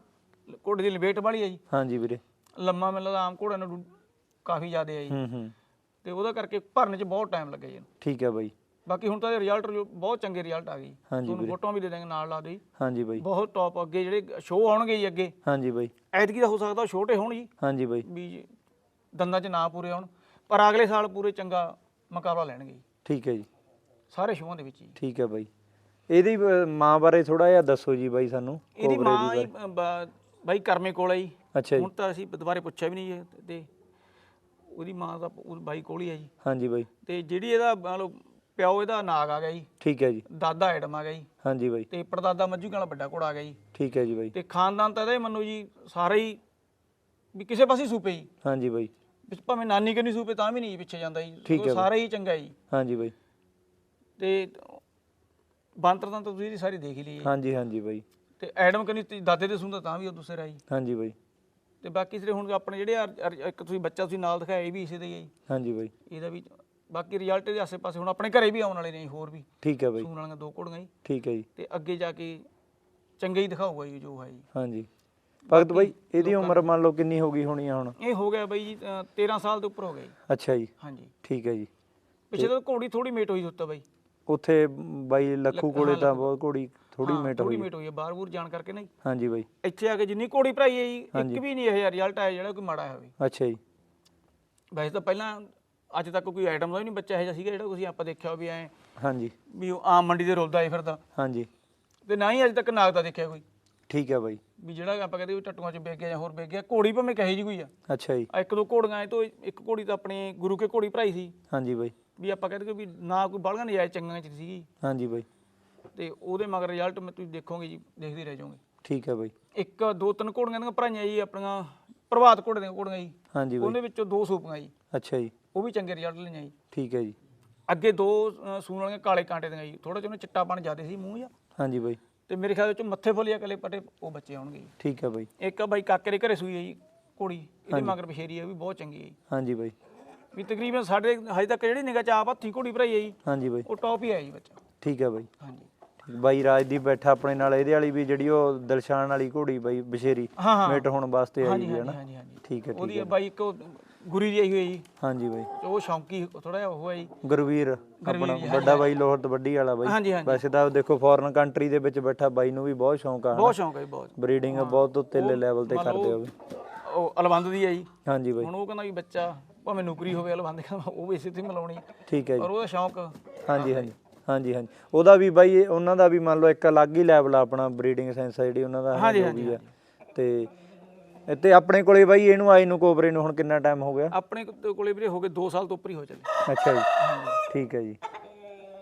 Speaker 3: ਘੋੜੇ ਦੀ ਲਵੇਟ ਵਾਲੀ ਹੈ ਜੀ।
Speaker 1: ਹਾਂਜੀ ਵੀਰੇ।
Speaker 3: ਲੰਮਾ ਮੈਨੂੰ ਆਮ ਘੋੜਿਆਂ ਨੂੰ ਕਾਫੀ ਜ਼ਿਆਦਾ ਹੈ ਜੀ।
Speaker 1: ਹੂੰ ਹੂੰ।
Speaker 3: ਤੇ ਉਹਦਾ ਕਰਕੇ ਭਰਨ 'ਚ ਬਹੁਤ ਟਾਈਮ ਲੱਗਿਆ ਜੀ।
Speaker 1: ਠੀਕ ਹੈ ਬਾਈ।
Speaker 3: ਬਾਕੀ ਹੁਣ ਤਾਂ ਇਹਦੇ ਰਿਜ਼ਲਟ ਬਹੁਤ ਚੰਗੇ ਰਿਜ਼ਲਟ ਆ ਗਏ ਤੁਹਾਨੂੰ। ਫੋਟੋਆਂ ਵੀ ਦੇ ਦਾਂਗੇ ਨਾਲ ਲਾ ਦੇ।
Speaker 1: ਹਾਂਜੀ ਬਾਈ।
Speaker 3: ਬਹੁਤ ਟੌਪ ਅੱਗੇ ਜਿਹੜੇ ਸ਼ੋਅ ਆਉਣਗੇ ਜੀ ਅੱਗੇ।
Speaker 1: ਹਾਂਜੀ ਬਾਈ।
Speaker 3: ਐਤਕੀ ਦਾ ਹੋ ਸਕਦਾ ਛੋਟੇ ਹੋਣ ਜੀ।
Speaker 1: ਹਾਂਜੀ ਬਾਈ।
Speaker 3: ਵੀ ਦੰਦਾਂ 'ਚ ਨਾ ਪੂਰੇ ਹੋਣ। ਪਰ ਅਗਲੇ ਸਾਲ ਪੂਰੇ ਚੰਗਾ ਮੁਕਾਬਲਾ ਲੈਣਗੇ ਜੀ।
Speaker 1: ਠੀਕ ਹੈ ਜੀ।
Speaker 3: ਸਾਰੇ ਸ਼ੋਆਂ ਦੇ ਵਿੱਚ ਜੀ
Speaker 1: ਠੀਕ ਹੈ ਬਾਈ। ਇਹਦੀ ਅਹ, ਮਾਂ ਬਾਰੇ ਥੋੜਾ ਜਿਹਾ ਦੱਸੋ ਜੀ ਬਾਈ ਸਾਨੂੰ
Speaker 3: ਇਹਦੀ
Speaker 1: ਕੋਬਰੇ
Speaker 3: ਮਾਂ ਹੀ ਅ, ਬ- ਬਾਈ ਕਰਮੇ ਕੋਲ ਜੀ।
Speaker 1: ਅੱਛਾ ਜੀ।
Speaker 3: ਹੁਣ ਤਾਂ ਅਸੀਂ ਦੁਬਾਰੇ ਪੁੱਛਿਆ ਵੀ ਨਹੀਂ ਜੀ ਤੇ ਉਹਦੀ ਮਾਂ ਦਾ ਉਹ ਬਾਈ ਕੋਲ ਹੀ ਆ ਜੀ।
Speaker 1: ਹਾਂਜੀ ਬਾਈ।
Speaker 3: ਤੇ ਜਿਹੜੀ ਇਹਦਾ ਮੰਨ ਲਓ ਪਿਓ ਇਹਦਾ ਨਾਗ ਆ ਗਿਆ ਜੀ।
Speaker 1: ਠੀਕ ਹੈ ਜੀ।
Speaker 3: ਦਾਦਾ ਐਡਮ ਆ ਗਿਆ ਜੀ।
Speaker 1: ਹਾਂਜੀ ਬਾਈ।
Speaker 3: ਤੇ ਪੜਦਾਦਾ ਮੱਝੂ ਕਾਲਾ ਵੱਡਾ ਘੋੜਾ ਆ ਗਿਆ ਜੀ।
Speaker 1: ਠੀਕ ਹੈ ਜੀ ਬਾਈ।
Speaker 3: ਤੇ ਖਾਨਦਾਨ ਤਾਂ ਇਹਦਾ ਹੀ ਮੰਨੋ ਜੀ ਸਾਰੇ ਹੀ ਵੀ ਕਿਸੇ ਪਾਸੇ ਸੂਪੇ ਜੀ।
Speaker 1: ਹਾਂਜੀ ਬਾਈ।
Speaker 3: ਵਿੱਚ ਭਾਵੇਂ ਨਾਨੀ ਕੰਨੀ ਸੂਪੇ ਤਾਂ ਵੀ ਨਹੀਂ ਜੀ ਪਿੱਛੇ ਜਾਂਦਾ ਜੀ।
Speaker 1: ਠੀਕ
Speaker 3: ਉਹ
Speaker 1: ਹੈ
Speaker 3: ਸਾਰਾ ਹੀ ਚੰਗਾ ਜੀ।
Speaker 1: ਹਾਂਜੀ ਬਾਈ।
Speaker 3: ਤੇ ਬਾਂਤਰ ਤਾਂ ਤੁਸੀਂ ਇਹਦੀ ਸਾਰੀ ਦੇਖ ਹੀ ਲਈ
Speaker 1: ਹਾਂਜੀ ਹਾਂਜੀ ਬਾਈ।
Speaker 3: ਤੇ ਐਡਮ ਕੰਨੀ ਤੇ ਦਾਦੇ ਦੇ ਸੁਣਦਾ ਤਾਂ ਵੀ ਉਹ ਦੂਸਰਾ ਜੀ
Speaker 1: ਹਾਂਜੀ ਬਾਈ।
Speaker 3: ਤੇ ਬਾਕੀ ਜਿਹੜੇ ਹੁਣ ਆਪਣੇ ਜਿਹੜੇ ਅਰ- ਅਰ- ਇੱਕ ਤੁਸੀਂ ਬੱਚਾ ਤੁਸੀਂ ਨਾਲ ਦਿਖਾਇਆ ਇਹ ਵੀ ਇਸੇ ਦਾ ਹੀ ਹੈ ਜੀ।
Speaker 1: ਹਾਂਜੀ ਬਾਈ।
Speaker 3: ਇਹਦਾ ਵੀ ਬਾਕੀ ਰਿਜ਼ਲਟ ਇਹਦੇ ਆਸੇ-ਪਾਸੇ ਹੁਣ ਆਪਣੇ ਘਰੇ ਵੀ ਆਉਣ ਵਾਲੇ ਨੇ ਜੀ, ਹੋਰ ਵੀ।
Speaker 1: ਠੀਕ ਹੈ ਬਾਈ।
Speaker 3: ਸੂਣ ਵਾਲੀਆਂ ਦੋ ਘੋੜੀਆਂ ਜੀ।
Speaker 1: ਠੀਕ ਹੈ ਜੀ।
Speaker 3: ਤੇ ਅੱਗੇ ਜਾ ਕੇ ਚੰਗਾ ਹੀ ਦਿਖਾਊਗਾ ਜੀ ਜੋ ਹੈ ਜੀ।
Speaker 1: ਹਾਂਜੀ। ਭਗਤ ਬਾਈ ਇਹਦੀ ਉਮਰ ਮੰਨ ਲਓ ਕਿੰਨੀ ਹੋ ਗਈ ਹੋਣੀ ਆ ਹੁਣ?
Speaker 3: ਇਹ ਹੋ ਗਿਆ ਬਾਈ ਜੀ ਅ, 13 ਸਾਲ ਦੇ ਉੱਪਰ ਹੋ ਗਿਆ ਜੀ।
Speaker 1: ਅੱਛਾ ਜੀ।
Speaker 3: ਹਾਂਜੀ।
Speaker 1: ਠੀਕ ਹੈ ਜੀ।
Speaker 3: ਪਿੱਛੇ ਤਾਂ ਘੋੜੀ ਥੋੜੀ ਮੇਟ ਹੋਈ ਉੱਤੇ ਬਾਈ।
Speaker 1: ਉੱਥੇ ਬਾਈ ਲੱਖੂ ਕੋਲੇ ਤਾਂ ਬਹੁਤ ਘੋੜੀ ਥੋੜੀ
Speaker 3: ਹਾਂ,
Speaker 1: ਮੇਟ
Speaker 3: ਥੋੜੀ
Speaker 1: ਹੋਈ
Speaker 3: ਮੇਟ ਹੋਈ ਹੈ ਬਾਹਰ ਬੂਰ ਜਾਣ ਕਰਕੇ ਨਹੀਂ।
Speaker 1: ਹਾਂਜੀ ਬਾਈ।
Speaker 3: ਇੱਥੇ ਆ ਕੇ ਜਿੰਨੀ ਘੋੜੀ ਭਰਾਈ ਹੈ ਜੀ
Speaker 1: ਹਾਂਜੀ।
Speaker 3: ਇੱਕ ਵੀ ਨਹੀਂ ਇਹ ਰਿਜ਼ਲਟ ਆਇਆ ਜਿਹੜਾ ਕੋਈ ਮਾੜਾ ਹੋਵੇ।
Speaker 1: ਅੱਛਾ ਜੀ।
Speaker 3: ਵੈਸੇ ਤਾਂ ਪਹਿਲਾਂ ਅੱਜ ਤੱਕ ਕੋਈ ਆਈਟਮ ਦਾ ਹੀ ਨਹੀਂ ਬੱਚਾ ਇਹੋ ਜਿਹਾ ਸੀਗਾ ਜਿਹੜਾ ਤੁਸੀਂ ਆਪਾਂ ਦੇਖਿਆ ਵੀ ਐ
Speaker 1: ਹਾਂਜੀ।
Speaker 3: ਵੀ ਉਹ ਆਮ ਮੰਡੀ ਦੇ ਰੁਲਦਾ ਏ ਫਿਰਦਾ
Speaker 1: ਹਾਂਜੀ।
Speaker 3: ਤੇ ਨਾ ਹੀ ਅੱਜ ਤੱਕ ਨਾਗ ਦਾ ਦੇਖਿਆ ਕੋਈ।
Speaker 1: ਠੀਕ ਹੈ ਬਾਈ।
Speaker 3: ਵੀ ਜਿਹੜਾ ਆਪਾਂ ਕਹਿੰਦੇ ਵੀ ਟੱਟੂਆਂ 'ਚ ਵੇਚ ਗਿਆ ਜਾਂ ਹੋਰ ਵੇਚ ਗਿਆ ਘੋੜੀ ਭਾਵੇਂ ਕਹੇ ਜੀ ਕੋਈ ਆ।
Speaker 1: ਅੱਛਾ ਜੀ।
Speaker 3: ਆਹ ਇੱਕ ਦੋ ਘੋੜੀਆਂ ਐ ਤੋਂ ਇੱਕ ਘੋੜੀ ਤਾਂ ਆਪਣੇ ਗੁਰੂ ਕੇ ਘੋੜੀ ਭਰਾਈ ਸੀ।
Speaker 1: ਹਾਂਜੀ ਬਾਈ।
Speaker 3: ਵੀ ਆਪਾਂ ਕਹਿੰਦੇ ਕਿ ਵੀ ਨਾ ਕੋਈ ਬਾਲਗਾ ਨਜਾਇਜ਼ ਚੰਗੀਆਂ ਚ ਸੀਗੀ।
Speaker 1: ਹਾਂਜੀ ਬਾਈ।
Speaker 3: ਤੇ ਉਹਦੇ ਮਗਰ ਰਿਜ਼ਲਟ ਮੈਂ ਤੁਸੀਂ ਦੇਖੋਗੇ ਜੀ ਦੇਖਦੇ ਰਹਿ ਜਾਓਗੇ।
Speaker 1: ਠੀਕ ਹੈ ਬਾਈ।
Speaker 3: ਇੱਕ ਦੋ ਤਿੰਨ ਘੋੜੀਆਂ ਦੀਆਂ ਭਰਾਈਆਂ ਜੀ ਆਪਣੀਆਂ ਪ੍ਰਭਾਤ ਘੋੜੇ ਦੀਆਂ ਘੋੜੀਆਂ ਜੀ।
Speaker 1: ਹਾਂਜੀ ਬਾਈ।
Speaker 3: ਉਹਦੇ ਵਿੱਚੋਂ ਦੋ ਸੂਪੀਆਂ ਜੀ।
Speaker 1: ਅੱਛਾ ਜੀ।
Speaker 3: ਉਹ ਵੀ ਚੰਗੇ ਰਿਜ਼ਲਟ ਲਈਆਂ ਜੀ।
Speaker 1: ਠੀਕ ਹੈ ਜੀ।
Speaker 3: ਅੱਗੇ ਦੋ ਸੂਣ ਵਾਲੀਆਂ ਕਾਲੇ ਕਾਂਟੇ ਦੀਆਂ ਜੀ। ਥੋੜਾ ਜਿਹਾ ਉਹਨੇ ਚਿੱਟਾ ਪਣ ਜ਼ਿਆਦਾ ਸੀ ਮੂੰਹ ਜਾਂ
Speaker 1: ਹਾਂਜੀ ਬਾਈ।
Speaker 3: ਤੇ ਮੇਰੇ ਖਿਆਲ ਵਿੱਚ ਮੱਥੇ ਫੁੱਲ ਜਾਂ ਕਲੇ ਪਟੇ ਉਹ ਬੱਚੇ ਆਉਣਗੇ ਜੀ।
Speaker 1: ਠੀਕ ਹੈ ਬਾਈ।
Speaker 3: ਇੱਕ ਬਾਈ ਕਾਕੇ ਦੇ ਘਰੇ ਸੂਈ ਹੈ ਜੀ ਘੋੜੀ। ਇਹਦੇ ਮਗਰ ਬਸ਼ੇਰੀ ਹੈ ਵੀ ਬਹੁਤ ਚੰਗੀ ਹੈ ਜੀ।
Speaker 1: ਹਾਂਜੀ ਬਾਈ।
Speaker 3: ਵੀ ਤਕਰੀਬਨ ਸਾਡੇ ਹਜੇ ਤੱਕ ਜਿਹੜੀ ਨਿਗਾਹ ਚ ਆਪ ਹੱਥੀ ਘੋੜੀ ਭਰਾਈ ਹੈ ਜੀ
Speaker 1: ਹਾਂਜੀ ਬਾਈ।
Speaker 3: ਉਹ ਟੌਪ ਹੀ ਹੈ ਜੀ ਬੱਚਾ
Speaker 1: ਠੀਕ ਹੈ ਬਾਈ।
Speaker 3: ਹਾਂਜੀ।
Speaker 1: ਬਾਈ ਰਾਜਦੀਪ ਬੈਠਾ ਆਪਣੇ ਨਾਲ ਇਹਦੇ ਵਾਲੀ ਵੀ ਜਿਹੜੀ ਉਹ ਦਿਲਸ਼ਾਨ ਵਾਲੀ ਘੋੜੀ ਬਾਈ ਬਸ਼ੇਰੀ
Speaker 3: ਹਾਂ ਹਾਂ।
Speaker 1: ਮੇਟ ਹੋਣ ਵਾਸਤੇ ਆਈ
Speaker 3: ਹਾਂਜੀ
Speaker 1: ਹੈ ਨਾ?
Speaker 3: ਹਾਂਜੀ ਹਾਂਜੀ
Speaker 1: ਠੀਕ ਹੈ ਠੀਕ
Speaker 3: ਉਹਦੀ
Speaker 1: ਹੈ।
Speaker 3: ਬਾਈ ਇੱਕ ਉਹ ਗੁਰੀ ਦੀ ਆਈ ਹੋਈ ਹੈ ਜੀ।
Speaker 1: ਹਾਂਜੀ ਬਾਈ।
Speaker 3: ਉਹ ਸ਼ੌਂਕੀ ਥੋੜਾ ਜਿਹਾ ਉਹ ਹੈ ਜੀ।
Speaker 1: ਗੁਰਵੀਰ ਆਪਣਾ ਵੱਡਾ ਬਾਈ ਲੋਹਰ ਤੋਂ ਵੱਡੀ ਵਾਲਾ ਬਾਈ।
Speaker 3: ਹਾਂਜੀ
Speaker 1: ਵੈਸੇ ਤਾਂ ਦੇਖੋ ਫੋਰਨ ਕੰਟਰੀ ਦੇ ਵਿੱਚ ਬੈਠਾ ਬਾਈ ਨੂੰ ਵੀ ਬਹੁਤ ਸ਼ੌਂਕ ਆ
Speaker 3: ਬਹੁਤ ਸ਼ੌਂਕ ਹੈ ਜੀ, ਬਹੁਤ।
Speaker 1: ਬਰੀਡਿੰਗ ਬਹੁਤ ਉੱਤੇਲੇ ਲੈਵਲ ਤੇ ਕਰਦੇ ਹੋਵੇ
Speaker 3: ਉਹ ਅਲਵੰਦ ਦੀ ਹੈ ਜੀ।
Speaker 1: ਹਾਂਜੀ ਬਾਈ।
Speaker 3: ਹੁਣ ਉਹ ਕਹਿੰਦਾ ਵੀ ਬੱਚਾ ਭਾਵੇਂ ਨੌਕਰੀ ਹੋਵੇ ਅਲਵੰਦ ਉਹ ਵੀ ਇਸੇ ਤੇ ਮਿਲਾਉਣੀ
Speaker 1: ਠੀਕ ਹੈ ਜੀ।
Speaker 3: ਪਰ ਉਹਦਾ ਸ਼ੌਂਕ
Speaker 1: ਹਾਂਜੀ ਹਾਂਜੀ ਹਾਂਜੀ ਹਾਂਜੀ। ਉਹਦਾ ਵੀ ਬਾਈ ਇਹ- ਉਹਨਾਂ ਦਾ ਵੀ ਮੰਨ ਲਓ ਇੱਕ ਅਲੱਗ ਹੀ ਲੈਵਲ ਆ ਆਪਣਾ ਬਰੀਡਿੰਗ ਸੈਂਸ ਆ ਜਿਹੜੀ ਉਹਨਾਂ ਦਾ
Speaker 3: ਹਾਂਜੀ, ਹਾਂਜੀ,
Speaker 1: ਆ। ਤੇ ਤੇ ਆਪਣੇ ਕੋਲੇ ਬਾਈ ਇਹਨੂੰ ਆਈ ਨੂੰ ਕੋਬਰੇ ਨੂੰ ਹੁਣ ਕਿੰਨਾ ਟਾਈਮ ਹੋ ਗਿਆ?
Speaker 3: ਆਪਣੇ ਕੋ- ਕੋਲੇ ਵੀਰੇ ਹੋ ਗਏ 2 ਸਾਲ ਤੋਂ ਉੱਪਰ ਹੀ ਹੋ ਚੱਲੇ
Speaker 1: ਅੱਛਾ ਜੀ। ਠੀਕ ਹੈ ਜੀ।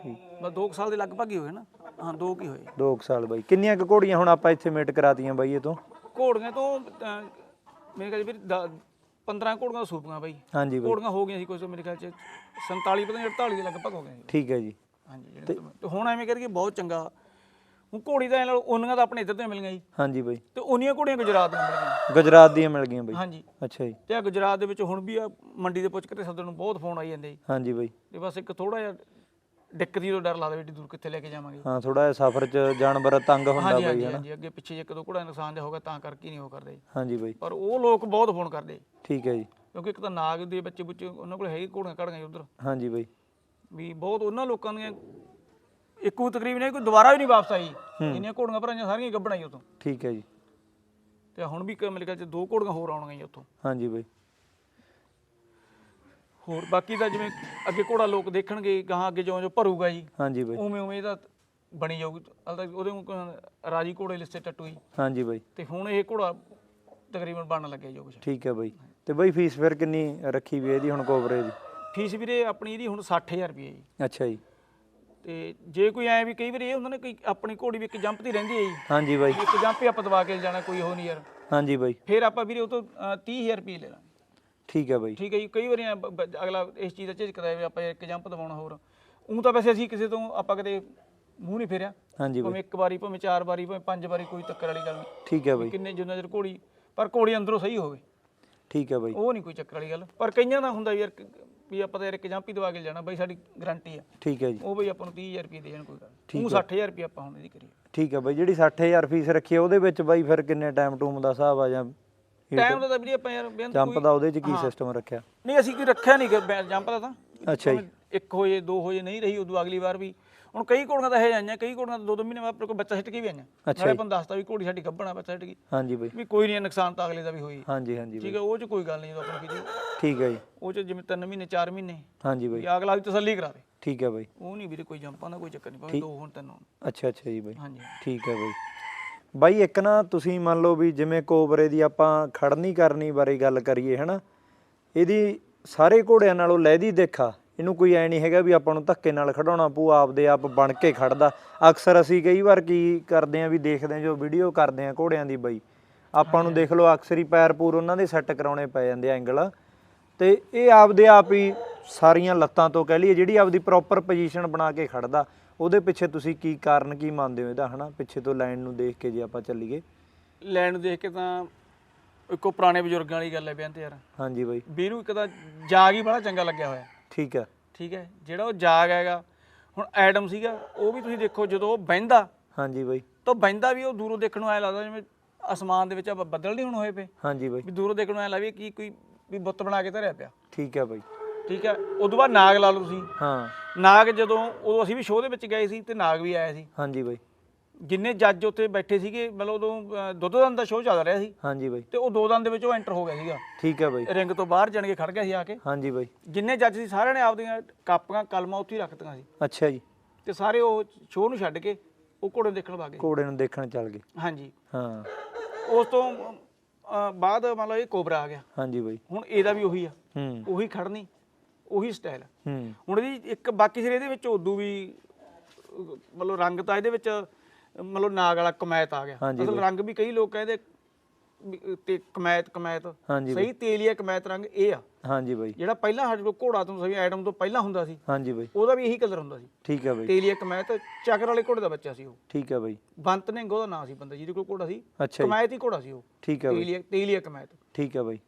Speaker 1: ਠੀਕ।
Speaker 3: ਬਸ 2 ਸਾਲ ਦੇ ਲਗਭਗ ਹੀ ਹੋਏ ਨਾ। ਹਾਂ 2 ਕੀ ਹੋਏ।
Speaker 1: ਦੋ ਕੁ ਸਾਲ ਬਾਈ। ਕਿੰਨੀਆਂ ਕੁ ਘੋੜੀਆਂ ਹੁਣ ਆਪਾਂ ਇੱਥੇ ਮੇਟ ਕਰਾਤੀਆਂ ਬਾਈ ਇਹ ਤੋਂ?
Speaker 3: ਘੋੜੀਆਂ ਤੋਂ ਅਹ, ਮੇਰੇ ਖਿਆਲ ਵੀਰੇ 15 ਘੋੜੀਆਂ ਸੂਪੀਆਂ ਬਾਈ।
Speaker 1: ਹਾਂਜੀ ਬਾਈ।
Speaker 3: ਘੋੜੀਆਂ ਹੋ ਗਈਆਂ ਸੀ ਕੁਝ ਮੇਰੇ ਖਿਆਲ ਚ 47 ਪਤਾ ਨਹੀਂ 48 ਦੇ ਲਗਭਗ ਹੋ ਗਏ ਸੀ
Speaker 1: ਠੀਕ ਹੈ ਜੀ।
Speaker 3: ਹਾਂਜੀ ਜਿਹੜੇ ਤੋਂ- ਤੇ ਹੁਣ ਐਵੇਂ ਕਰਕੇ ਬਹੁਤ ਚੰਗਾ। ਹੁਣ ਘੋੜੀ ਦਾ ਐਂ ਲਾ ਲਓ ਉਹਨੀਆਂ ਤਾਂ ਆਪਣੇ ਇੱਧਰ ਤੋਂ ਮਿਲ ਗਈਆਂ ਜੀ।
Speaker 1: ਹਾਂਜੀ ਬਾਈ।
Speaker 3: ਤੇ ਉਹਨੀਆਂ ਘੋੜੀਆਂ ਗੁਜਰਾਤ ਦੀਆਂ ਮਿਲ ਗਈਆਂ
Speaker 1: ਗੁਜਰਾਤ ਦੀਆਂ ਮਿਲ ਗਈਆਂ ਬਾਈ।
Speaker 3: ਹਾਂਜੀ।
Speaker 1: ਅੱਛਾ ਜੀ।
Speaker 3: ਤੇ ਆ ਗੁਜਰਾਤ ਦੇ ਵਿੱਚ ਹੁਣ ਵੀ ਆ ਮੰਡੀ ਦੇ ਪੁੱਛ ਕੇ ਤੇ ਸੱਦਣ ਨੂੰ ਬਹੁਤ ਫੋਨ ਆਈ ਜਾਂਦੇ ਜੀ।
Speaker 1: ਹਾਂਜੀ ਬਾਈ।
Speaker 3: ਤੇ ਬਸ ਇੱਕ ਥੋੜਾ ਜਿਹਾ ਦਿੱਕਤ ਦੀ ਤੋਂ ਡਰ ਲੱਗਦਾ ਵੀ ਏਡੀ ਦੂਰ ਕਿੱਥੇ ਲੈ ਕੇ ਜਾਵਾਂਗੇ।
Speaker 1: ਹਾਂ ਥੋੜਾ ਜਿਹਾ ਸਫ਼ਰ 'ਚ ਜਾਨਵਰ ਤੰਗ ਹੁੰਦਾ
Speaker 3: ਹਾਂਜੀ
Speaker 1: ਬਾਈ
Speaker 3: ਹਾਂਜੀ
Speaker 1: ਹਨਾ।
Speaker 3: ਹਾਂਜੀ ਅੱਗੇ ਪਿੱਛੇ ਜੇ ਇੱਕ ਦੋ ਘੋੜਾ ਨੁਕਸਾਨ ਜਿਹਾ ਹੋਗਾ ਤਾਂ ਕਰਕੇ ਹੀ ਨਹੀਂ ਉਹ ਕਰਦੇ।
Speaker 1: ਹਾਂਜੀ ਬਾਈ।
Speaker 3: ਪਰ ਉਹ ਲੋਕ ਬਹੁਤ ਫੋਨ ਕਰਦੇ।
Speaker 1: ਠੀਕ ਹੈ ਜੀ।
Speaker 3: ਕਿਉਂਕਿ ਇੱਕ ਤਾਂ ਨਾਗ ਦੇ ਬੱਚੇ ਬੁੱਚੇ ਉਹਨਾਂ ਕੋਲ ਹੈਗੇ ਘੋੜੀਆਂ ਘੜੀਆਂ ਉਧਰ।
Speaker 1: ਹਾਂਜੀ ਬਾਈ।
Speaker 3: ਵੀ ਬਹੁਤ ਉਹਨਾਂ ਲੋਕਾਂ ਦੀਆਂ ਇੱਕੋ ਤਕਰੀਬਨ ਇਹ ਕੋਈ ਦੁਬਾਰਾ ਵੀ ਨਹੀਂ ਵਾਪਸ ਆਈ। ਜਿੰਨੀਆਂ ਘੋੜੀਆਂ ਭਰਾਈਆਂ ਸਾਰੀਆਂ ਹੀ ਉਤੋਂ
Speaker 1: ਠੀਕ ਹੈ ਜੀ।
Speaker 3: ਤੇ ਹੁਣ ਵੀ ਕ- ਮੇਰੇ ਖਿਆਲ ਚ ਦੋ ਘੋੜੀਆਂ ਹੋਰ ਆਉਣਗੀਆਂ ਜੀ ਉੱਥੋਂ।
Speaker 1: ਹਾਂਜੀ ਬਾਈ।
Speaker 3: ਹੋਰ ਬਾਕੀ ਤਾਂ ਜਿਵੇਂ ਅੱਗੇ ਘੋੜਾ ਲੋਕ ਦੇਖਣਗੇ ਗਾਹਾਂ ਅੱਗੇ ਜਿਉਂ ਜਿਉਂ ਭਰੂਗਾ ਜੀ।
Speaker 1: ਹਾਂਜੀ ਬਾਈ।
Speaker 3: ਉਵੇਂ ਉਵੇਂ ਇਹਦਾ ਬਣੀ ਜਾਊਗੀ ਹਾਲੇ ਤੱਕ ਉਹਦੇ ਨੂੰ ਰਾਜੀ ਘੋੜੇ ਲਿਸਤੇ ਟੱਟੂ ਜੀ।
Speaker 1: ਹਾਂਜੀ ਬਾਈ।
Speaker 3: ਤੇ ਹੁਣ ਇਹ ਘੋੜਾ ਤਕਰੀਬਨ ਬਣਨ ਲੱਗਿਆ ਜੋ ਕੁਛ।
Speaker 1: ਠੀਕ ਹੈ ਬਾਈ। ਤੇ ਬਾਈ ਫੀਸ ਫਿਰ ਕਿੰਨੀ ਰੱਖੀ ਵੀ ਇਹਦੀ ਹੁਣ ਕੋਬਰੇ ਦੀ?
Speaker 3: ਫੀਸ ਵੀਰੇ ਆਪਣੀ ਇਹਦੀ ਹੁਣ 60000 ਰੁਪਏ ਜੀ।
Speaker 1: ਅੱਛਾ ਜੀ।
Speaker 3: ਤੇ ਜੇ ਕੋਈ ਐ ਵੀ ਕਈ ਵਾਰੀ ਇਹ ਹੁੰਦਾ ਨਾ ਕੋਈ ਆਪਣੀ ਘੋੜੀ ਵੀ ਇੱਕ ਜੰਪ ਤੇ ਰਹਿੰਦੀ ਹੈ ਜੀ।
Speaker 1: ਹਾਂਜੀ ਬਾਈ।
Speaker 3: ਇੱਕ ਜੰਪ ਹੀ ਆਪਾਂ ਦਬਾ ਕੇ ਜਾਣਾ ਕੋਈ ਉਹ ਨਹੀਂ ਯਾਰ।
Speaker 1: ਹਾਂਜੀ ਬਾਈ।
Speaker 3: ਫਿਰ ਆਪਾਂ ਵੀਰੇ ਉਹ ਤੋਂ ਅ, 30000 ਰੁਪਏ ਲੈ ਲਾਂਗੇ।
Speaker 1: ਠੀਕ ਹੈ ਬਾਈ।
Speaker 3: ਠੀਕ ਹੈ ਜੀ ਕਈ ਵਾਰੀ ਐਂ ਬ- ਬ- ਅਗਲਾ ਇਸ ਚੀਜ਼ ਦਾ ਝਿਜਕਦਾ ਹੈ ਵੀ ਆਪਾਂ ਇੱਕ ਜੰਪ ਦਵਾਉਣਾ ਹੋਰ। ਉਹ ਤਾਂ ਵੈਸੇ ਅਸੀਂ ਕਿਸੇ ਤੋਂ ਆਪਾਂ ਕਦੇ ਮੂੰਹ ਨਹੀਂ ਫੇਰਿਆ।
Speaker 1: ਹਾਂਜੀ ਬਾਈ।
Speaker 3: ਭਾਵੇਂ ਇੱਕ ਵਾਰੀ ਭਾਵੇਂ ਚਾਰ ਵਾਰੀ ਭਾਵੇਂ ਪੰਜ ਵਾਰੀ ਕੋਈ ਚੱਕਰ ਵਾਲੀ ਗੱਲ ਨਹੀਂ।
Speaker 1: ਠੀਕ ਹੈ ਬਾਈ।
Speaker 3: ਕਿੰਨੇ ਜਿੰਨਾ ਚਿਰ ਘੋੜੀ ਪਰ ਘੋੜੀ ਅੰਦਰੋਂ ਸਹੀ ਹੋਵੇ।
Speaker 1: ਠੀਕ ਹੈ ਬਾਈ।
Speaker 3: ਉਹ ਨਹੀਂ ਕੋਈ ਚੱਕਰ ਵਾਲੀ ਗੱਲ। ਪਰ ਕਈਆਂ ਦਾ ਹੁੰਦਾ ਵੀ ਯਾਰ ਕ- ਵੀ ਆਪਾਂ ਤਾਂ ਯਾਰ ਇੱਕ ਜੰਪ ਹੀ ਦਵਾ ਕੇ ਜਾਣਾ ਬਈ ਸਾਡੀ ਗਾਰੰਟੀ ਆ।
Speaker 1: ਠੀਕ ਹੈ ਜੀ।
Speaker 3: ਉਹ ਬਈ ਆਪਾਂ ਨੂੰ 30000 ਰੁਪਏ ਦੇ ਜਾਣ ਕੋਈ ਗੱਲ ਉਹ 60000 ਰੁਪਏ ਆਪਾਂ ਹੁਣ ਇਹਦੀ ਕਰੀਏ।
Speaker 1: ਠੀਕ ਹੈ ਬਾਈ ਜਿਹੜੀ 60000 ਫੀਸ ਰੱਖੀ ਹੈ ਉਹਦੇ ਵਿੱਚ ਬਾਈ ਫਿਰ ਕਿੰਨੇ ਟਾਈਮ ਟੂਮ ਦਾ ਹਿਸਾਬ ਆ ਜਾਂ
Speaker 3: ਟਾਈਮ ਦਾ ਤਾਂ ਵੀਰੇ ਆਪਾਂ ਯਾਰ ਬੇਅੰਤ
Speaker 1: ਜੰਪ ਦਾ ਉਹਦੇ 'ਚ ਕੀ ਸਿਸਟਮ ਰੱਖਿਆ?
Speaker 3: ਨਹੀਂ ਅਸੀਂ ਕੋਈ ਰੱਖਿਆ ਨਹੀਂ ਗਾ ਜੰਪ ਦਾ ਤਾਂ।
Speaker 1: ਅੱਛਾ ਜੀ।
Speaker 3: ਇੱਕ ਹੋਏ ਦੋ ਹੋਏ ਨਹੀਂ ਰਹੀ ਉਦੋਂ ਅਗਲੀ ਵਾਰ ਵੀ। ਹੁਣ ਕਈ ਘੋੜੀਆਂ ਤਾਂ ਇਹ ਆਈਆਂ ਕਈ ਘੋੜੀਆਂ ਤਾਂ ਦੋ ਦੋ ਮਹੀਨੇ ਬਾਅਦ ਕੋਲ ਬੱਚਾ ਸਿੱਟ ਕੇ ਵੀ ਆਈਆਂ। ਨਾਲੇ ਆਪਾਂ ਦੱਸਤਾ ਵੀ ਘੋੜੀ ਸਾਡੀ ਗੱਭਣਾ ਬੱਚਾ ਸਿੱਟ ਗਈ
Speaker 1: ਹਾਂਜੀ ਬਾਈ।
Speaker 3: ਵੀ ਕੋਈ ਨਹੀਂ ਨੁਕਸਾਨ ਤਾਂ ਅਗਲੇ ਦਾ ਵੀ ਹੋਈ।
Speaker 1: ਹਾਂਜੀ ਹਾਂਜੀ
Speaker 3: ਠੀਕ ਹੈ ਉਹ ਚ ਕੋਈ ਗੱਲ ਨਹੀਂ ਜਦੋਂ ਆਪਾਂ ਨੂੰ
Speaker 1: ਠੀਕ ਹੈ ਜੀ।
Speaker 3: ਉਹ ਚ ਜਿਵੇਂ 3 ਮਹੀਨੇ 4 ਮਹੀਨੇ।
Speaker 1: ਹਾਂਜੀ ਬਾਈ।
Speaker 3: ਅਗਲਾ ਵੀ ਤਸੱਲੀ ਕਰਾ ਦੇ
Speaker 1: ਠੀਕ ਹੈ ਬਾਈ।
Speaker 3: ਉਹ ਨਹੀਂ ਵੀਰੇ ਕੋਈ ਜੰਪਾਂ ਦਾ ਕੋਈ ਚੱਕਰ ਨਹੀਂ ਭਾਵੇਂ ਦੋ ਹੋਣ ਤਿੰਨ ਹੋਣ।
Speaker 1: ਅੱਛਾ ਅੱਛਾ ਜੀ ਬਾਈ।
Speaker 3: ਹਾਂਜੀ।
Speaker 1: ਠੀਕ ਹੈ ਬਾਈ। ਬਾਈ ਇੱਕ ਨਾ ਤੁਸੀਂ ਮੰਨ ਲਓ ਵੀ ਜਿਵੇਂ ਕੋਬਰੇ ਦੀ ਆਪਾਂ ਖੜਨੀ ਕਰਨੀ ਬਾਰੇ ਗੱਲ ਕਰੀਏ ਹਨਾ? ਇਹਦੀ ਸਾਰੇ ਘੋੜਿਆਂ ਨਾਲੋਂ ਲਹਿਦੀ ਦੇਖਾ ਇਹਨੂੰ ਕੋਈ ਐ ਨਹੀਂ ਹੈਗਾ ਵੀ ਆਪਾਂ ਨੂੰ ਧੱਕੇ ਨਾਲ ਖੜਾਉਣਾ ਪਊ ਆਪਦੇ ਆਪ ਬਣ ਕੇ ਖੜਦਾ। ਅਕਸਰ ਅਸੀਂ ਕਈ ਵਾਰ ਕੀ ਕਰਦੇ ਆਂ ਵੀ ਦੇਖਦੇ ਆਂ ਜੋ ਵੀਡੀਓ ਕਰਦੇ ਆਂ ਘੋੜਿਆਂ ਦੀ ਬਾਈ। ਆਪਾਂ ਨੂੰ ਦੇਖ ਲਓ ਅਕਸਰ ਹੀ ਪੈਰ ਪੂਰ ਉਹਨਾਂ ਦੇ ਸੈੱਟ ਕਰਾਉਣੇ ਪੈ ਜਾਂਦੇ ਆ ਐਂਗਲ ਤੇ ਇਹ ਆਪਦੇ ਆਪ ਹੀ ਸਾਰੀਆਂ ਲੱਤਾਂ ਤੋਂ ਕਹਿ ਲਈਏ ਜਿਹੜੀ ਆਪਦੀ ਪ੍ਰੋਪਰ ਪੋਜੀਸ਼ਨ ਬਣਾ ਕੇ ਖੜਦਾ। ਉਹਦੇ ਪਿੱਛੇ ਤੁਸੀਂ ਕੀ ਕਾਰਨ ਕੀ ਮੰਨਦੇ ਹੋ ਇਹਦਾ ਹਨਾ? ਪਿੱਛੇ ਤੋਂ ਲਾਈਨ ਨੂੰ ਦੇਖ ਕੇ ਜੇ ਆਪਾਂ ਚੱਲੀਏ।
Speaker 3: ਲੈਣ ਨੂੰ ਦੇਖ ਕੇ ਤਾਂ ਇੱਕੋ ਪੁਰਾਣੇ ਬਜ਼ੁਰਗਾਂ ਵਾਲੀ ਗੱਲ ਹੈ ਬਿਆਨ ਤੇ ਯਾਰ।
Speaker 1: ਹਾਂਜੀ ਬਾਈ।
Speaker 3: ਵੀਰੂ ਇੱਕ ਤਾਂ ਜਾਗ ਹੀ ਬੜਾ ਚੰਗਾ ਲੱਗਿਆ ਹੋਇਆ।
Speaker 1: ਠੀਕ ਹੈ।
Speaker 3: ਠੀਕ ਹੈ? ਜਿਹੜਾ ਉਹ ਜਾਗ ਹੈਗਾ ਹੁਣ ਐਡਮ ਸੀਗਾ ਉਹ ਵੀ ਤੁਸੀਂ ਦੇਖੋ ਜਦੋਂ ਉਹ ਬਹਿੰਦਾ
Speaker 1: ਹਾਂਜੀ ਬਾਈ।
Speaker 3: ਤਾਂ ਬਹਿੰਦਾ ਵੀ ਉਹ ਦੂਰੋਂ ਦੇਖਣ ਨੂੰ ਐ ਲੱਗਦਾ ਜਿਵੇਂ ਅਸਮਾਨ ਦੇ ਵਿੱਚ ਬੱਦਲ ਨਹੀਂ ਹੁਣ ਹੋਏ ਪਏ।
Speaker 1: ਹਾਂਜੀ ਬਾਈ।
Speaker 3: ਵੀ ਦੂਰੋਂ ਦੇਖਣ ਨੂੰ ਐ ਲੱਗਦਾ ਕੀ ਕੋਈ ਵੀ ਬੁੱਤ ਬਣਾ ਕੇ ਧਰਿਆ ਪਿਆ।
Speaker 1: ਠੀਕ ਹੈ ਬਾਈ।
Speaker 3: ਠੀਕ ਹੈ? ਉਦੋਂ ਬਾਅਦ ਨਾਗ ਲਾ ਲਓ ਤੁਸੀਂ।
Speaker 1: ਹਾਂ।
Speaker 3: ਨਾਗ ਜਦੋਂ ਉਦੋਂ ਅਸੀਂ ਵੀ ਸ਼ੋਅ ਦੇ ਵਿੱਚ ਗਏ ਸੀ ਤੇ ਨਾਗ ਵੀ ਆਇਆ ਸੀ।
Speaker 1: ਹਾਂਜੀ ਬਾਈ।
Speaker 3: ਜਿੰਨੇ ਜੱਜ ਉੱਥੇ ਬੈਠੇ ਸੀਗੇ ਮਤਲਬ ਉਦੋਂ ਦੁੱਧ ਦੰਦ ਦਾ ਸ਼ੋਅ ਚੱਲ ਰਿਹਾ ਸੀ।
Speaker 1: ਹਾਂਜੀ ਬਾਈ।
Speaker 3: ਤੇ ਉਹ ਦੋ ਦੰਦ ਦੇ ਵਿੱਚ ਉਹ ਐਂਟਰ ਹੋ ਗਿਆ ਸੀਗਾ।
Speaker 1: ਠੀਕ ਹੈ ਬਾਈ।
Speaker 3: ਰਿੰਗ ਤੋਂ ਬਾਹਰ ਜਾਣ ਕੇ ਖੜ ਗਿਆ ਸੀ ਆ ਕੇ।
Speaker 1: ਹਾਂਜੀ ਬਾਈ।
Speaker 3: ਜਿੰਨੇ ਜੱਜ ਸੀ ਸਾਰਿਆਂ ਨੇ ਆਪਦੀਆਂ ਕਾਪੀਆਂ ਕਲਮਾਂ ਉੱਥੇ ਹੀ ਰੱਖਤੀਆਂ ਸੀ।
Speaker 1: ਅੱਛਾ ਜੀ।
Speaker 3: ਤੇ ਸਾਰੇ ਉਹ ਸ਼ੋਅ ਨੂੰ ਛੱਡ ਕੇ ਉਹ ਘੋੜੇ ਨੂੰ ਦੇਖਣ ਵਗ
Speaker 1: ਘੋੜੇ ਨੂੰ ਦੇਖਣ ਚੱਲ ਗਏ।
Speaker 3: ਹਾਂਜੀ।
Speaker 1: ਹਾਂ।
Speaker 3: ਉਸ ਤੋਂ ਬਾਅਦ ਮੰਨ ਲਓ ਇਹ ਕੋਬਰਾ ਆ ਗਿਆ।
Speaker 1: ਹਾਂਜੀ ਬਾਈ।
Speaker 3: ਹੁਣ ਇਹਦਾ ਵੀ ਉਹੀ ਆ।
Speaker 1: ਹੂੰ।
Speaker 3: ਉਹੀ ਖੜਨੀ ਉਹੀ ਸਟਾਈਲ
Speaker 1: ਹੂੰ।
Speaker 3: ਹੁਣ ਇਹਦੀ ਇੱਕ ਬਾਕੀ ਸਿਰੇ ਇਹਦੇ ਵਿੱਚ ਉਦੋਂ ਵੀ ਮਤਲਬ ਰੰਗ ਤਾਂ ਇਹਦੇ ਵਿੱਚ ਮਤਲਬ ਨਾਗ ਵਾਲਾ ਕਮੈਤ ਆ ਗਿਆ। ਅਸਲ ਰੰਗ ਵੀ ਕਈ ਲੋਕ ਕਹਿੰਦੇ ਤੇ ਕਮੈਤ ਕਮੈਤ। ਸਹੀ ਤੇਲੀਆ ਕਮੈਤ ਰੰਗ ਇਹ ਆ।
Speaker 1: ਹਾਂਜੀ ਬਾਈ।
Speaker 3: ਜਿਹੜਾ ਪਹਿਲਾਂ ਸਾਡੇ ਕੋਲ ਘੋੜਾ ਤੋਂ ਸਹੀ ਐਡਮ ਤੋਂ ਪਹਿਲਾਂ ਹੁੰਦਾ ਸੀ
Speaker 1: ਹਾਂਜੀ ਬਾਈ।
Speaker 3: ਉਹਦਾ ਵੀ ਇਹੀ ਕਲਰ ਹੁੰਦਾ ਸੀ।
Speaker 1: ਠੀਕ ਹੈ ਬਾਈ।
Speaker 3: ਤੇਲੀਆ ਕਮੈਤ ਚੱਕਰ ਵਾਲੇ ਘੋੜੇ ਦਾ ਬੱਚਾ ਸੀ ਉਹ।
Speaker 1: ਠੀਕ ਹੈ ਬਾਈ।
Speaker 3: ਬੰਤ ਨਿੰਗ ਉਹਦਾ ਨਾਂ ਸੀ ਬੰਦਾ ਜਿਹਦੇ ਕੋਲ ਘੋੜਾ ਸੀ। ਕਮੈਤ ਹੀ ਘੋੜਾ ਸੀ ਉਹ।
Speaker 1: ਠੀਕ ਹੈ ਬਾਈ
Speaker 3: ਤੇਲੀਆ ਤੇਲੀਆ ਕਮੈਤ।
Speaker 1: ਠੀਕ ਹੈ ਬਾਈ।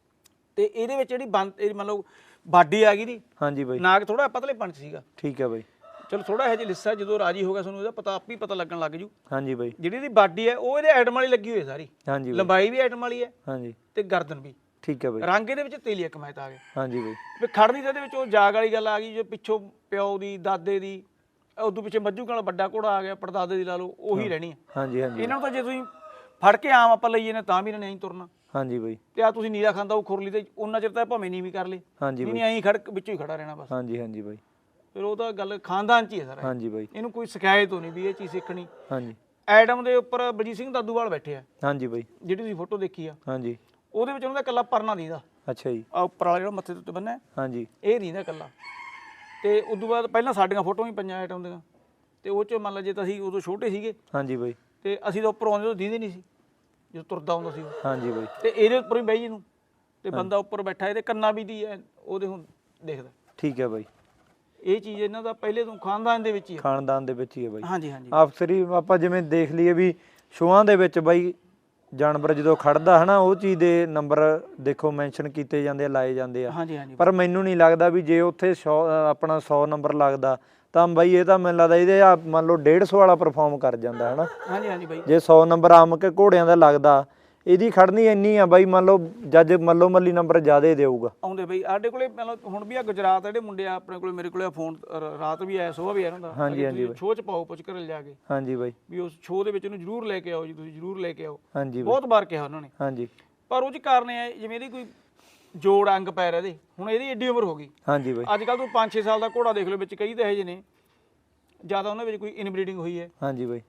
Speaker 3: ਤੇ ਇਹਦੇ ਵਿੱਚ ਜਿਹੜੀ ਬੰਤ ਲਓ ਬਾਡੀ ਆ ਗਈ ਦੀ।
Speaker 1: ਹਾਂਜੀ ਬਾਈ।
Speaker 3: ਨਾਗ ਥੋੜਾ ਪਤਲੇ ਪੰਚ ਸੀਗਾ।
Speaker 1: ਠੀਕ ਹੈ ਬਾਈ।
Speaker 3: ਚਲੋ ਥੋੜਾ ਜਿਹਾ ਜਿਹਾ ਲਿੱਸਾ ਜਦੋਂ ਰਾਜੀ ਹੋ ਗਿਆ ਤੁਹਾਨੂੰ ਇਹਦਾ ਪਤਾ ਆਪ ਹੀ ਪਤਾ ਲੱਗਣ ਲੱਗ ਜੂ।
Speaker 1: ਹਾਂਜੀ ਬਾਈ।
Speaker 3: ਜਿਹੜੀ ਇਹਦੀ ਬਾਡੀ ਹੈ ਉਹ ਇਹਦੇ ਐਟਮ ਵਾਲੀ ਲੱਗੀ ਹੋਈ ਹੈ ਸਾਰੀ।
Speaker 1: ਹਾਂਜੀ ਬਾਈ।
Speaker 3: ਲੰਬਾਈ ਵੀ ਐਟਮ ਵਾਲੀ ਹੈ
Speaker 1: ਹਾਂਜੀ।
Speaker 3: ਤੇ ਗਰਦਨ ਵੀ।
Speaker 1: ਠੀਕ ਹੈ ਬਾਈ।
Speaker 3: ਰੰਗ ਇਹਦੇ ਵਿੱਚ ਤੇਲੀਆ ਕਮਾਇਤ ਆ ਗਿਆ
Speaker 1: ਹਾਂਜੀ ਬਾਈ।
Speaker 3: ਵੀ ਖੜਨੀ ਇਹਦੇ ਵਿੱਚ ਉਹ ਜਾਗ ਵਾਲੀ ਗੱਲ ਆ ਗਈ ਜੋ ਪਿੱਛੋਂ ਪਿਓ ਦੀ ਦਾਦੇ ਦੀ ਉਦੋਂ ਪਿੱਛੇ ਮੱਝੂ ਕਾਲਾ ਵੱਡਾ ਘੋੜਾ ਆ ਗਿਆ ਪੜਦਾਦੇ ਦੀ ਲਾ ਲਓ ਉਹੀ ਰਹਿਣੀ ਹੈ।
Speaker 1: ਹਾਂਜੀ ਹਾਂਜੀ।
Speaker 3: ਇਹਨਾਂ ਨੂੰ ਤਾਂ ਜੇ ਤੁਸੀਂ ਫੜ ਕੇ ਆਮ ਆਪਾਂ ਲਈਏ ਨੇ ਤਾਂ ਵੀ ਇਹਨਾਂ ਨੇ ਐਂ ਤੁਰਨਾ।
Speaker 1: ਹਾਂਜੀ ਬਾਈ।
Speaker 3: ਤੇ ਆ ਤੁਸੀਂ ਨੀਰਾ ਖਾਂਦਾ ਉਹ ਖੁਰਲੀ ਤੇ ਉਹਨਾਂ ਚਿਰ ਤਾਂ ਭਾਵੇਂ ਨਹੀਂ ਵੀ ਕਰ ਲੇ।
Speaker 1: ਹਾਂਜੀ
Speaker 3: ਨਹੀਂ ਨਹੀਂ ਐਂ ਖੜ ਵਿੱਚੋਂ ਹੀ ਖੜਾ ਰਹਿਣਾ ਬਸ।
Speaker 1: ਹਾਂਜੀ ਹਾਂਜੀ ਬਾਈ।
Speaker 3: ਫਿਰ ਉਹ ਤਾਂ ਗੱਲ ਖਾਨਦਾਨ ਚ ਹੀ ਹੈ ਸਾਰਾ
Speaker 1: ਹਾਂਜੀ ਬਾਈ।
Speaker 3: ਇਹਨੂੰ ਕੋਈ ਸ਼ਿਕਾਇਤ ਹੋਣੀ ਵੀ ਇਹ ਚੀਜ਼ ਸਿੱਖਣੀ।
Speaker 1: ਹਾਂਜੀ।
Speaker 3: ਐਡਮ ਦੇ ਉੱਪਰ ਬਲਜੀਤ ਸਿੰਘ ਦਾਦੂਵਾਲ ਬੈਠੇ ਆ।
Speaker 1: ਹਾਂਜੀ ਬਾਈ।
Speaker 3: ਜਿਹੜੀ ਤੁਸੀਂ ਫੋਟੋ ਦੇਖੀ ਆ।
Speaker 1: ਹਾਂਜੀ।
Speaker 3: ਉਹਦੇ ਵਿੱਚ ਉਹਨਾਂ ਦਾ ਕੱਲਾ ਪਰਨਾ ਦੀਦਾ।
Speaker 1: ਅੱਛਾ ਜੀ।
Speaker 3: ਆ ਉੱਪਰ ਵਾਲਾ ਜਿਹੜਾ ਮੱਥੇ ਦੇ ਉੱਤੇ ਬੰਨਿਆ
Speaker 1: ਹਾਂਜੀ।
Speaker 3: ਇਹ ਦੀਦਾ ਕੱਲਾ ਤੇ ਉਦੋਂ ਬਾਅਦ ਪਹਿਲਾਂ ਸਾਡੀਆਂ ਫੋਟੋਆਂ ਵੀ ਪਈਆਂ ਆਈਟਮ ਦੀਆਂ। ਤੇ ਉਹ ਚ ਮੰਨ ਲਾ ਜੇ ਤਾਂ ਅਸੀਂ ਉਦੋਂ ਛੋਟੇ ਸੀਗੇ।
Speaker 1: ਹਾਂਜੀ ਬਾਈ।
Speaker 3: ਤੇ ਅਸੀਂ ਤਾਂ ਉੱਪਰ ਆਉਂਦੇ ਤਾਂ ਦੀਦੇ ਨਹੀਂ ਸੀ। ਜਦੋਂ ਤੁਰਦਾ ਹੁੰਦਾ ਸੀ ਉਹ।
Speaker 1: ਹਾਂਜੀ ਬਾਈ।
Speaker 3: ਤੇ ਇਹਦੇ ਉੱਪਰ ਹੀ ਬਹਿ ਜੀ ਨੂੰ ਤੇ ਬੰਦਾ ਉੱਪਰ ਬੈਠਾ ਇਹਦੇ ਕੰਨਾਂ ਵੀ ਦੀ ਹੈ ਉਹਦੇ ਹੁਣ ਦੇਖਦਾ।
Speaker 1: ਠੀਕ ਹੈ ਬਾਈ।
Speaker 3: ਇਹ ਚੀਜ਼ ਇਹਨਾਂ ਦਾ ਪਹਿਲੇ ਤੋਂ ਖਾਨਦਾਨ ਦੇ ਵਿੱਚ ਹੀ ਹੈ
Speaker 1: ਖਾਨਦਾਨ ਦੇ ਵਿੱਚ ਹੀ ਹੈ ਬਾਈ।
Speaker 3: ਹਾਂਜੀ ਹਾਂਜੀ।
Speaker 1: ਅਫਸਰੀ ਆਪਾਂ ਜਿਵੇਂ ਦੇਖ ਲਈਏ ਵੀ ਸ਼ੋਆਂ ਦੇ ਵਿੱਚ ਬਾਈ ਜਾਨਵਰ ਜਦੋਂ ਖੜਦਾ ਹਨਾ ਉਹ ਚੀਜ਼ ਦੇ ਨੰਬਰ ਦੇਖੋ ਮੈਂਸ਼ਨ ਕੀਤੇ ਜਾਂਦੇ ਆ ਲਾਏ ਜਾਂਦੇ ਆ।
Speaker 3: ਹਾਂਜੀ ਹਾਂਜੀ।
Speaker 1: ਪਰ ਮੈਨੂੰ ਨਹੀਂ ਲੱਗਦਾ ਵੀ ਜੇ ਉੱਥੇ 100 ਆਪਣਾ 100 ਨੰਬਰ ਲੱਗਦਾ ਤਾਂ ਬਾਈ ਇਹ ਤਾਂ ਮੈਨੂੰ ਲੱਗਦਾ ਇਹਦੇ ਆ ਮੰਨ ਲਓ 150 ਵਾਲਾ ਪਰਫਾਰਮ ਕਰ ਜਾਂਦਾ ਹਨਾ?
Speaker 3: ਹਾਂਜੀ ਹਾਂਜੀ ਬਾਈ।
Speaker 1: ਜੇ 100 ਨੰਬਰ ਆਮ ਕੇ ਘੋੜਿਆਂ ਦਾ ਲੱਗਦਾ ਇਹਦੀ ਖੜਨੀ ਇੰਨੀ ਆ ਬਾਈ ਮੰਨ ਲਓ ਜੱਜ ਮੱਲੋ ਮੱਲੀ ਨੰਬਰ ਜ਼ਿਆਦੇ ਦੇਊਗਾ।
Speaker 3: ਆਉਂਦੇ ਬਈ ਸਾਡੇ ਕੋਲੇ ਮਤਲਬ ਹੁਣ ਵੀ ਆ ਗੁਜਰਾਤ ਜਿਹੜੇ ਮੁੰਡੇ ਆ ਆਪਣੇ ਕੋਲੇ ਮੇਰੇ ਕੋਲੇ ਫੋਨ ਰਾਤ ਵੀ ਆਇਆ ਸਵੇਰ ਵੀ ਆਇਆ ਹੁੰਦਾ।
Speaker 1: ਹਾਂਜੀ, ਹਾਂਜੀ ਬਾਈ।
Speaker 3: ਸ਼ੋਅ ਚ ਪਾਓ ਪੁੱਛ ਕਰ ਜਾ ਕੇ।
Speaker 1: ਹਾਂਜੀ ਬਾਈ।
Speaker 3: ਵੀ ਉਸ ਸ਼ੋਅ ਦੇ ਵਿੱਚ ਇਹਨੂੰ ਜ਼ਰੂਰ ਲੈ ਕੇ ਆਓ ਜੀ ਤੁਸੀਂ ਜ਼ਰੂਰ ਲੈ ਕੇ ਆਓ।
Speaker 1: ਹਾਂਜੀ
Speaker 3: ਬਹੁਤ ਵਾਰ ਕਿਹਾ ਉਹਨਾਂ ਨੇ।
Speaker 1: ਹਾਂਜੀ।
Speaker 3: ਪਰ ਉਹ ਚ ਕਾਰਨ ਹੈ ਜਿਵੇਂ ਇਹਦੀ ਕੋਈ ਜੋੜ ਅੰਗ ਪੈ ਰਿਹਾ ਇਹਦੇ। ਹੁਣ ਇਹਦੀ ਏਡੀ ਉਮਰ ਹੋ ਗਈ।
Speaker 1: ਹਾਂਜੀ ਬਾਈ।
Speaker 3: ਅੱਜ ਕੱਲ ਤੋਂ 5-6 ਸਾਲ ਦਾ ਘੋੜਾ ਦੇਖ ਲਓ ਵਿੱਚ ਕਈ ਤਾਂ ਇਹੋ ਜਿਹੇ ਨੇ। ਜ਼ਿਆਦਾ ਉਹਨਾਂ ਵਿੱਚ ਕੋਈ ਇਨਬਰੀਡਿੰਗ ਹੋਈ ਹੈ।
Speaker 1: ਹਾਂਜੀ ਬਾਈ।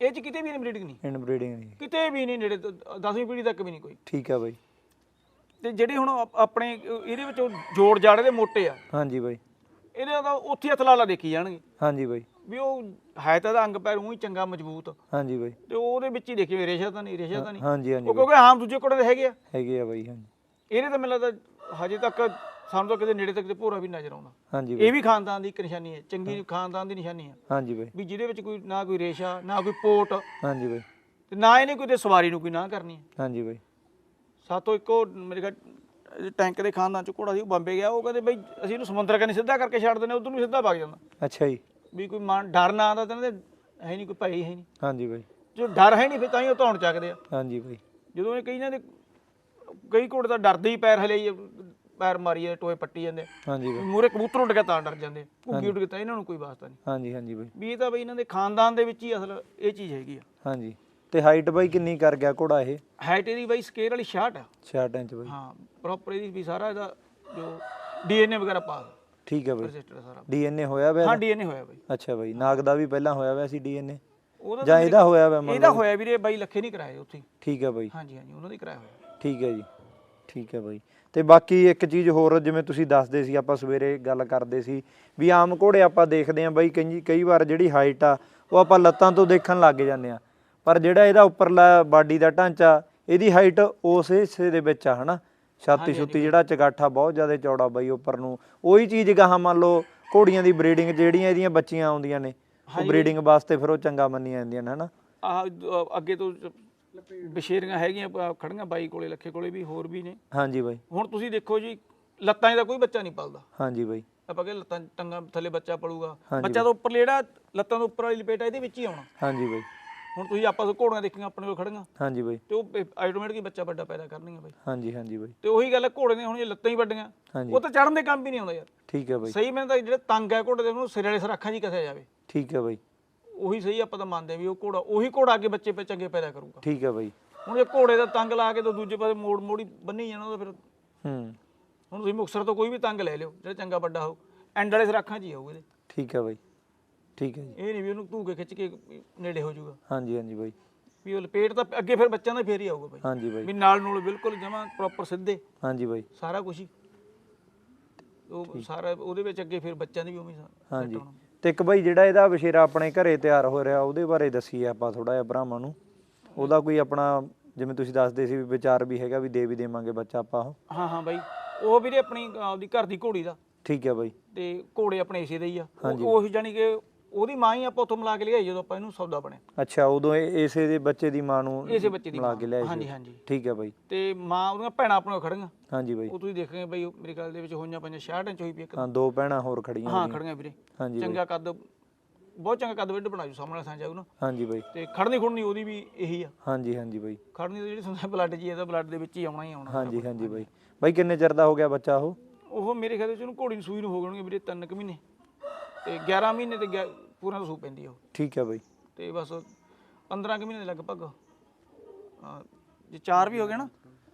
Speaker 3: ਇਹ ਚ ਕਿਤੇ ਵੀ ਇਨਬਰੀਡਿੰਗ ਨਹੀਂ।
Speaker 1: ਇਨਬਰੀਡਿੰਗ ਨਹੀਂ।
Speaker 3: ਕਿਤੇ ਵੀ ਨਹੀਂ ਨੇੜੇ 10ਵੀਂ ਪੀੜ੍ਹੀ ਤੱਕ ਵੀ ਨਹੀਂ ਕੋਈ।
Speaker 1: ਠੀਕ ਆ ਬਾਈ।
Speaker 3: ਤੇ ਜਿਹੜੇ ਹੁਣ ਆਪ- ਆਪਣੇ ਇਹਦੇ ਵਿੱਚ ਉਹ ਜੋੜ ਜਾੜੇ ਦੇ ਮੋਟੇ ਆ।
Speaker 1: ਹਾਂਜੀ ਬਾਈ।
Speaker 3: ਇਹਦੇ ਤਾਂ ਉੱਥੇ ਹੱਥ ਲਾ ਲਾ ਦੇਖੀ ਜਾਣਗੇ।
Speaker 1: ਹਾਂਜੀ ਬਾਈ।
Speaker 3: ਵੀ ਉਹ ਹੈ ਤਾਂ ਇਹਦਾ ਅੰਗ ਪੈਰ ਊਂ ਹੀ ਚੰਗਾ ਮਜ਼ਬੂਤ।
Speaker 1: ਹਾਂਜੀ ਬਾਈ।
Speaker 3: ਤੇ ਉਹਦੇ ਵਿੱਚ ਹੀ ਦੇਖੀ ਰੇਸ਼ਾ ਤਾਂ ਨਹੀਂ ਰੇਸ਼ਾ ਤਾਂ ਨਹੀਂ।
Speaker 1: ਹਾਂਜੀ ਹਾਂਜੀ
Speaker 3: ਉਹ ਕਿਉਂਕਿ ਆਮ ਦੂਜੇ ਕੋੜੇ ਦੇ ਹੈਗੇ ਆ।
Speaker 1: ਹੈਗੇ ਆ ਬਾਈ ਹਾਂਜੀ।
Speaker 3: ਇਹਨੇ ਤਾਂ ਮੈਨੂੰ ਲੱਗਦਾ ਹਜੇ ਤੱਕ ਸਾਨੂੰ ਤਾਂ ਕਿਤੇ ਨੇੜੇ ਤੱਕ ਤੇ ਭੋਰਾ ਵੀ ਨਜ਼ਰ ਆਉਂਦਾ
Speaker 1: ਹਾਂਜੀ
Speaker 3: ਇਹ ਵੀ ਖਾਨਦਾਨ ਦੀ ਇੱਕ ਨਿਸ਼ਾਨੀ ਹੈ ਚੰਗੀ ਖਾਨਦਾਨ ਦੀ ਨਿਸ਼ਾਨੀ ਹੈ।
Speaker 1: ਹਾਂਜੀ ਬਾਈ।
Speaker 3: ਵੀ ਜਿਹਦੇ ਵਿੱਚ ਕੋਈ ਨਾ ਕੋਈ ਰੇਸ਼ਾ ਨਾ ਕੋਈ ਪੋਟ
Speaker 1: ਹਾਂਜੀ ਬਾਈ।
Speaker 3: ਤੇ ਨਾ ਇਹਨੇ ਕੋਈ ਤੇ ਸਵਾਰੀ ਨੂੰ ਕੋਈ ਨਾ ਕਰਨੀ ਹੈ।
Speaker 1: ਹਾਂਜੀ ਬਾਈ।
Speaker 3: ਸਾਤੋਂ ਇੱਕੋ ਮੇਰੇ ਘਰ ਟੈਂਕ ਦੇ ਖਾਨਦਾਨ ਚ ਘੋੜਾ ਸੀ ਉਹ ਬੰਬੇ ਗਿਆ ਉਹ ਕਹਿੰਦੇ ਬਈ ਅਸੀਂ ਇਹਨੂੰ ਸਮੁੰਦਰ ਕੰਨੀ ਸਿੱਧਾ ਕਰਕੇ ਛੱਡ ਦਿੰਦੇ ਉਧਰ ਨੂੰ ਸਿੱਧਾ ਵਗ ਜਾਂਦਾ।
Speaker 1: ਅੱਛਾ ਜੀ।
Speaker 3: ਵੀ ਕੋਈ ਮਨ ਡਰ ਨਾ ਆਉਂਦਾ ਤਾਂ ਇਹਦੇ ਹੈ ਨਹੀਂ ਕੋਈ ਭੈ ਹੈ ਨਹੀਂ।
Speaker 1: ਹਾਂਜੀ ਬਾਈ।
Speaker 3: ਜੋ ਡਰ ਹੈ ਨਹੀਂ ਫਿਰ ਤਾਂ ਹੀ ਉਹ ਧੌਣ ਚੱਕਦੇ ਆ।
Speaker 1: ਹਾਂਜੀ ਬਾਈ।
Speaker 3: ਜਦੋਂ ਇਹ ਕਈ ਨਾ ਦੇ ਕਈ ਘੋੜੇ ਤਾਂ ਡਰਦੇ ਹੀ ਪੈਰ ਹਲੇ ਪੈਰ ਮਾਰੀਏ ਟੋਏ ਪੱਟੀ ਜਾਂਦੇ।
Speaker 1: ਹਾਂਜੀ ਬਾਈ।
Speaker 3: ਮੂਰੇ ਕਬੂਤਰ ਉੱਡ ਗਿਆ ਤਾਂ ਡਰ ਜਾਂਦੇ। ਘੁੱਗੀ ਉੱਡ ਗਿਆ ਤਾਂ ਇਹਨਾਂ ਨੂੰ ਕੋਈ ਵਾਸਤਾ ਨਹੀਂ।
Speaker 1: ਹਾਂਜੀ ਹਾਂਜੀ ਬਾਈ।
Speaker 3: ਵੀ ਇਹ ਤਾਂ ਬਈ ਇਹਨਾਂ ਦੇ ਖਾਨਦਾਨ ਦੇ ਵਿੱਚ ਹੀ ਅਸਲ ਇਹ ਚੀਜ਼ ਹੈਗੀ ਆ।
Speaker 1: ਹਾਂਜੀ। ਤੇ ਹਾਈਟ ਬਾਈ ਕਿੰਨੀ ਕਰ ਗਿਆ ਘੋੜਾ ਇਹ?
Speaker 3: ਹਾਈਟ ਇਹਦੀ ਬਾਈ ਸਕੇਅਰ ਵਾਲੀ 66 ਆ।
Speaker 1: 66 ਇੰਚ ਬਾਈ।
Speaker 3: ਹਾਂ ਪ੍ਰੋਪਰ ਇਹਦੀ ਵੀ ਸਾਰਾ ਇਹਦਾ ਜੋ ਡੀਐਨਏ ਵਗੈਰਾ ਪਾ
Speaker 1: ਠੀਕ ਹੈ ਬਾਈ। ਡੀਐਨਏ ਹੋਇਆ
Speaker 3: ਹਾਂ
Speaker 1: ਵੈ
Speaker 3: ਡੀਐਨਏ ਹੋਇਆ ਬਾਈ।
Speaker 1: ਅੱਛਾ ਬਾਈ ਨਾਗ ਦਾ ਵੀ ਪਹਿਲਾਂ ਹੋਇਆ ਵੈ ਸੀ ਡੀਐਨਏ ਜਾਂ ਇਹਦਾ ਹੋਇਆ ਵਾ ਮੰਨ
Speaker 3: ਇਹਦਾ ਹੋਇਆ ਵੀਰੇ ਬਾਈ ਲੱਖੇ ਨਹੀਂ ਕਰਾਏ ਉੱਥੇ।
Speaker 1: ਠੀਕ ਹੈ ਬਾਈ।
Speaker 3: ਹਾਂਜੀ ਹਾਂਜੀ ਉਹਨਾਂ ਦੇ ਕਰਾਇਆ ਹੋਇਆ।
Speaker 1: ਠੀਕ ਹੈ ਜੀ ਠੀਕ ਹੈ ਬਾਈ। ਤੇ ਬਾਕੀ ਇੱਕ ਚੀਜ਼ ਹੋਰ ਜਿਵੇਂ ਤੁਸੀਂ ਦੱਸਦੇ ਸੀ ਆਪਾਂ ਸਵੇਰੇ ਗੱਲ ਕਰਦੇ ਸੀ ਵੀ ਆਮ ਘੋੜੇ ਆਪਾਂ ਦੇਖਦੇ ਆਂ ਬਾਈ ਕਈ ਕਈ ਵਾਰ ਜਿਹੜੀ ਹਾਈਟ ਆ ਉਹ ਆਪਾਂ ਲੱਤਾਂ ਤੋਂ ਦੇਖਣ ਲੱਗ ਜਾਂਦੇ ਆ ਪਰ ਜਿਹੜਾ ਇਹਦਾ ਉੱਪਰਲਾ ਬਾਡੀ ਦਾ ਢਾਂਚਾ ਇਹਦੀ ਹਾਈਟ ਉਸ ਹਿੱਸੇ ਦੇ ਵਿੱਚ ਆ ਹਨਾ? ਛਾਤੀ ਛੁੱਤੀ ਜਿਹੜਾ ਚਗਾਠਾ ਬਹੁਤ ਜ਼ਿਆਦਾ ਚੌੜਾ ਬਾਈ ਉੱਪਰ ਨੂੰ ਉਹੀ ਚੀਜ਼ ਗਾਹਾਂ ਮੰਨ ਲਓ ਘੋੜੀਆਂ ਦੀ ਬਰੀਡਿੰਗ ਜਿਹੜੀਆਂ ਇਹਦੀਆਂ ਬੱਚੀਆਂ ਆਉਂਦੀਆਂ ਨੇ ਉਹ ਬਰੀਡਿੰਗ ਵਾਸਤੇ ਫਿਰ ਉਹ ਚੰਗਾ ਮੰਨੀਆਂ ਜਾਂਦੀਆਂ ਨੇ ਹਨਾ?
Speaker 3: ਅ, ਅੱਗੇ ਤੋਂ ਬਸ਼ੇਰੀਆਂ ਹੈਗੀਆਂ ਖੜੀਆਂ ਬਾਈ ਕੋਲੇ ਲੱਖੇ ਕੋਲੇ ਵੀ ਹੋਰ ਵੀ ਨੇ।
Speaker 1: ਹਾਂਜੀ ਬਾਈ।
Speaker 3: ਹੁਣ ਤੁਸੀਂ ਦੇਖੋ ਜੀ ਲੱਤਾਂ 'ਚ ਤਾਂ ਕੋਈ ਬੱਚਾ ਨਹੀਂ ਪਲਦਾ।
Speaker 1: ਹਾਂਜੀ ਬਾਈ।
Speaker 3: ਆਪਾਂ ਕਹਿੰਦੇ ਲੱਤਾਂ ਟੰਗਾਂ ਥੱਲੇ ਬੱਚਾ ਪਲੂਗਾ।
Speaker 1: ਹਾਂਜੀ
Speaker 3: ਬੱਚਾ ਤਾਂ ਉੱਪਰ ਜਿਹੜਾ ਲੱਤਾਂ ਤੋਂ ਉੱਪਰ ਵਾਲੀ ਲਪੇਟ ਆ ਇਹਦੇ ਵਿੱਚ ਹੀ ਆਉਣਾ।
Speaker 1: ਹਾਂਜੀ ਬਾਈ।
Speaker 3: ਹੁਣ ਤੁਸੀਂ ਆਪਾਂ ਤੋਂ ਘੋੜੀਆਂ ਦੇਖੀਆਂ ਆਪਣੇ ਕੋਲ ਖੜੀਆਂ।
Speaker 1: ਹਾਂਜੀ ਬਾਈ।
Speaker 3: ਤੇ ਉਹ ਆਟੋਮੈਟਿਕ ਹੀ ਬੱਚਾ ਵੱਡਾ ਪੈਦਾ ਕਰਨਗੀਆਂ ਬਾਈ।
Speaker 1: ਹਾਂਜੀ ਹਾਂਜੀ ਬਾਈ।
Speaker 3: ਤੇ ਉਹੀ ਗੱਲ ਹੈ ਘੋੜੇ ਦੀਆਂ ਹੁਣ ਜੇ ਲੱਤਾਂ ਹੀ ਵੱਡੀਆਂ
Speaker 1: ਹਾਂਜੀ।
Speaker 3: ਉਹ ਤਾਂ ਚੜਨ ਦੇ ਕੰਮ ਵੀ ਨਹੀਂ ਆਉਂਦਾ ਯਾਰ।
Speaker 1: ਠੀਕ ਹੈ ਬਾਈ।
Speaker 3: ਸਹੀ ਮੈਨੂੰ ਤਾਂ ਜਿਹੜੇ ਤੰਗ ਹੈ ਘੋੜੇ ਦੇ ਉਹਨੂੰ ਸਿਰ ਵਾਲੇ ਸਰਾਖਾਂ 'ਚ ਹੀ ਕੱਸਿਆ ਜਾਵੇ।
Speaker 1: ਠੀਕ ਹੈ ਬਾਈ।
Speaker 3: ਉਹੀ ਸਹੀ ਆਪਾਂ ਤਾਂ ਮੰਨਦੇ ਵੀ ਉਹ ਘੋੜਾ ਉਹੀ ਘੋੜਾ ਅੱਗੇ ਬੱਚੇ ਪੇ ਚੰਗੇ ਪੈਦਾ ਕਰੂਗਾ।
Speaker 1: ਠੀਕ ਹੈ ਬਾਈ।
Speaker 3: ਹੁਣ ਜੇ ਘੋੜੇ ਦਾ ਤੰਗ ਲਾ ਕੇ ਤਾਂ ਦੂਜੇ ਪਾਸੇ ਮੋੜ ਮੋੜੀ ਬੰਨੀ ਜਾਣਾ ਤਾਂ ਫਿਰ
Speaker 1: ਹੂੰ।
Speaker 3: ਹੁਣ ਤੁਸੀਂ ਮੁਕਸਰ ਤੋਂ ਕੋਈ ਵੀ ਤੰਗ ਲੈ ਲਿਓ ਜਿਹੜਾ ਚੰਗਾ ਵੱਡਾ ਹੋ ਐਂਡ ਵਾਲੇ ਸਰਾਖਾਂ 'ਚ ਹੀ ਆਊ ਇਹਦੇ।
Speaker 1: ਠੀਕ ਹੈ ਬਾਈ। ਠੀਕ ਹੈ ਜੀ।
Speaker 3: ਇਹ ਨਹੀਂ ਵੀ ਉਹਨੂੰ ਧੂ ਕੇ ਖਿੱਚ ਕੇ ਨੇੜੇ ਹੋ ਜਾਊਗਾ।
Speaker 1: ਹਾਂਜੀ ਹਾਂਜੀ ਬਾਈ।
Speaker 3: ਵੀ ਉਹ ਲਪੇਟ ਤਾਂ ਅੱਗੇ ਫਿਰ ਬੱਚਿਆਂ ਦਾ ਫੇਰ ਹੀ ਆਊਗਾ ਬਾਈ।
Speaker 1: ਹਾਂਜੀ ਬਾਈ।
Speaker 3: ਵੀ ਨਾਲ ਨੂੰ ਬਿਲਕੁਲ ਜਮਾ ਪ੍ਰੋਪਰ ਸਿੱਧੇ।
Speaker 1: ਹਾਂਜੀ ਬਾਈ।
Speaker 3: ਸਾਰਾ ਕੁਝ ਹੀ। ਉਹ ਸਾਰਾ ਉਹਦੇ ਵਿੱਚ ਅੱਗੇ ਫਿਰ ਬੱਚਿਆਂ ਦੀ ਵੀ ਉਮੀਦ
Speaker 1: ਹਾਂਜੀ। ਤੇ ਇੱਕ ਬਾਈ ਜਿਹੜਾ ਇਹਦਾ ਬਸ਼ੇਰਾ ਆਪਣੇ ਘਰੇ ਤਿਆਰ ਹੋ ਰਿਹਾ ਉਹਦੇ ਬਾਰੇ ਦੱਸੀਏ ਆਪਾਂ ਥੋੜਾ ਜਿਹਾ ਭਰਾਵਾਂ ਨੂੰ। ਉਹਦਾ ਕੋਈ ਆਪਣਾ ਜਿਵੇਂ ਤੁਸੀਂ ਦੱਸਦੇ ਸੀ ਵੀ ਵਿਚਾਰ ਵੀ ਹੈਗਾ ਵੀ ਦੇ ਵੀ ਦੇਵਾਂਗੇ ਬੱਚਾ ਆਪਾਂ ਉਹ।
Speaker 3: ਹਾਂ ਹਾਂ ਬਾਈ। ਉਹ ਵੀਰੇ ਆਪਣੀ ਆਪਦੀ ਘਰ ਦੀ ਘੋੜੀ ਦਾ।
Speaker 1: ਠੀਕ ਹੈ ਬਾਈ।
Speaker 3: ਤੇ ਘੋੜੇ ਆਪਣੇ ਏਸੇ ਦੇ ਹੀ ਆ। ਉਹ ਉਹੀ ਜਾਨੀ ਕਿ ਉਹਦੀ ਮਾਂ ਹੀ ਆਪਾਂ ਉੱਥੋਂ ਮਿਲਾ ਕੇ ਲਿਆਈ ਜਦੋਂ ਆਪਾਂ ਇਹਨੂੰ ਸੌਦਾ ਬਣਿਆ।
Speaker 1: ਅੱਛਾ ਉਦੋਂ ਇਹ ਇਸੇ ਦੇ ਬੱਚੇ ਦੀ ਮਾਂ ਨੂੰ
Speaker 3: ਇਸੇ ਬੱਚੇ ਦੀ
Speaker 1: ਮਿਲਾ ਕੇ ਲਿਆਏ
Speaker 3: ਹਾਂਜੀ
Speaker 1: ਸੀ।
Speaker 3: ਹਾਂਜੀ
Speaker 1: ਠੀਕ ਹੈ ਬਾਈ।
Speaker 3: ਤੇ ਮਾਂ ਉਹਦੀਆਂ ਭੈਣਾਂ ਆਪਣੇ ਖੜੀਆਂ।
Speaker 1: ਹਾਂਜੀ ਬਾਈ।
Speaker 3: ਉਹ ਤੁਸੀਂ ਦੇਖੋਗੇ ਬਈ ਉਹ ਮੇਰੇ ਖਿਆਲ ਦੇ ਵਿੱਚ ਹੋਈਆਂ ਪੰਜਾਂ 66 ਇੰਚ ਹੋਈ ਪਈ ਇੱਕ।
Speaker 1: ਹਾਂ ਦੋ ਭੈਣਾਂ ਹੋਰ ਖੜੀਆਂ
Speaker 3: ਹਾਂ। ਖੜੀਆਂ ਵੀਰੇ।
Speaker 1: ਹਾਂਜੀ ਬਾਈ।
Speaker 3: ਚੰਗਾ ਕੱਦ ਬਹੁਤ ਚੰਗਾ ਕੱਦ ਵਿੱਡ ਬਣਾਜੂ ਸਾਹਮਣੇ ਸਾਂਝਾ ਉਹਨੂੰ।
Speaker 1: ਹਾਂਜੀ ਬਾਈ।
Speaker 3: ਤੇ ਖੜਨੀ ਖੁੜਨੀ ਉਹਦੀ ਵੀ ਇਹੀ ਆ।
Speaker 1: ਹਾਂਜੀ ਹਾਂਜੀ ਬਾਈ।
Speaker 3: ਖੜਨੀ ਤਾਂ ਜਿਹੜੀ ਸੁਣਦਾ ਬਲੱਡ ਜੀ ਇਹਦਾ ਬਲੱਡ ਦੇ ਵਿੱਚ ਹੀ ਆਉਣਾ ਹੀ ਆਉਣਾ।
Speaker 1: ਹਾਂਜੀ ਹਾਂਜੀ ਬਾਈ। ਬਾਈ ਕਿੰਨੇ ਚਿਰ ਦਾ ਹੋ ਗਿਆ ਬੱਚਾ ਉਹ?
Speaker 3: ਉਹ ਮੇਰੇ ਖਿਆਲ ਵਿੱਚ ਉਹਨੂੰ ਘੋੜੀ ਨੂੰ ਸੂਈ ਨੂੰ ਹੋ ਗਏ ਵੀਰੇ ਤਿੰਨ ਕੁ ਮਹੀਨੇ। ਤੇ 11 ਮਹੀਨੇ ਤੇ ਗਿਆ- ਪੂਰਾ ਤਾਂ ਸੂ ਪੈਂਦੀ ਆ ਉਹ।
Speaker 1: ਠੀਕ ਹੈ ਬਾਈ।
Speaker 3: ਤੇ ਬਸ 15 ਕੁ ਮਹੀਨੇ ਦੇ ਲਗਭਗ। ਹਾਂ, ਜੇ 4 ਵੀ ਹੋ ਗਏ ਨਾ।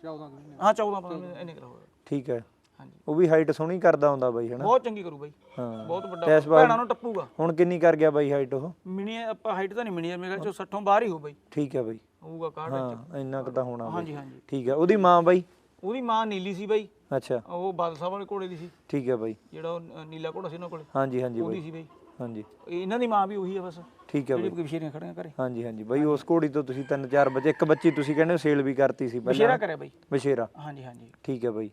Speaker 3: 14 ਹਾਂ 14 15 ਮਹੀਨੇ ਇੰਨੇ ਕਰ
Speaker 1: ਠੀਕ ਹੈ
Speaker 3: ਹਾਂਜੀ।
Speaker 1: ਉਹ ਵੀ ਹਾਈਟ ਸੋਹਣੀ ਕਰਦਾ ਹੁੰਦਾ ਬਾਈ ਹਨਾ?
Speaker 3: ਬਹੁਤ ਚੰਗੀ ਕਰੂ ਬਾਈ।
Speaker 1: ਹਾਂ।
Speaker 3: ਬਹੁਤ ਵੱਡਾ
Speaker 1: ਤੇ ਇਸ ਵਾਰ-
Speaker 3: ਭੈਣਾਂ ਨੂੰ ਟੱਪੂਗਾ।
Speaker 1: ਹੁਣ ਕਿੰਨੀ ਕਰ ਗਿਆ ਬਾਈ ਹਾਈਟ ਉਹ?
Speaker 3: ਮਿਨੀ ਆਪਾਂ ਹਾਈਟ ਤਾਂ ਨਹੀਂ ਮਿਨੀ ਮੇਰੇ ਖਿਆਲ ਚ 60 ਬਾਹਰ ਹੀ ਹੋ ਬਾਈ।
Speaker 1: ਠੀਕ ਹੈ ਬਾਈ।
Speaker 3: ਹੋਊਗਾ ਕਾਰਡ
Speaker 1: ਹਾਂ ਇੰਨਾ ਕੁ ਤਾਂ ਹੋਣਾ ਬਾਈ।
Speaker 3: ਹਾਂਜੀ ਹਾਂਜੀ।
Speaker 1: ਠੀਕ ਹੈ ਉਹਦੀ ਮਾਂ ਬਾਈ?
Speaker 3: ਉਹਦੀ ਮਾਂ ਨੀਲੀ ਸੀ ਬਾਈ।
Speaker 1: ਅੱਛਾ।
Speaker 3: ਉਹ ਬਾਦਲ ਸਾਹਿਬ ਵਾਲੇ ਘੋੜੇ ਦੀ ਸੀ।
Speaker 1: ਠੀਕ ਹੈ ਬਾਈ।
Speaker 3: ਜਿਹੜਾ ਉਹ ਨ- ਨੀਲਾ ਘੋੜਾ ਸੀ ਉਹਨਾਂ ਕੋਲੇ।
Speaker 1: ਹਾਂਜੀ ਹਾਂਜੀ
Speaker 3: ਉਹਦੀ
Speaker 1: ਬਾਈ।
Speaker 3: ਸੀ ਬਾਈ।
Speaker 1: ਹਾਂਜੀ।
Speaker 3: ਇਹਨਾਂ ਦੀ ਮਾਂ ਵੀ ਉਹੀ ਆ ਬਸ।
Speaker 1: ਠੀਕ ਹੈ
Speaker 3: ਜਿਹੜੀ
Speaker 1: ਬਾਈ।
Speaker 3: ਬਸ਼ੇਰੀਆਂ ਖੜੀਆਂ ਘਰੇ।
Speaker 1: ਹਾਂਜੀ ਹਾਂਜੀ ਬਾਈ ਉਸ ਘੋੜੀ ਤੋਂ ਤੁਸੀਂ ਤਿੰਨ ਚਾਰ ਬੱਚੇ ਇੱਕ ਬੱਚੀ ਤੁਸੀਂ ਕਹਿੰਦੇ ਹੋ ਸੇਲ ਵੀ ਕਰਤੀ ਸੀ ਪਹਿਲਾਂ।
Speaker 3: ਬਸ਼ੇਰਾ ਕਰਿਆ ਬਾਈ।
Speaker 1: ਬਸ਼ੇਰਾ
Speaker 3: ਹਾਂਜੀ ਹਾਂਜੀ।
Speaker 1: ਠੀਕ ਹੈ ਬਾਈ।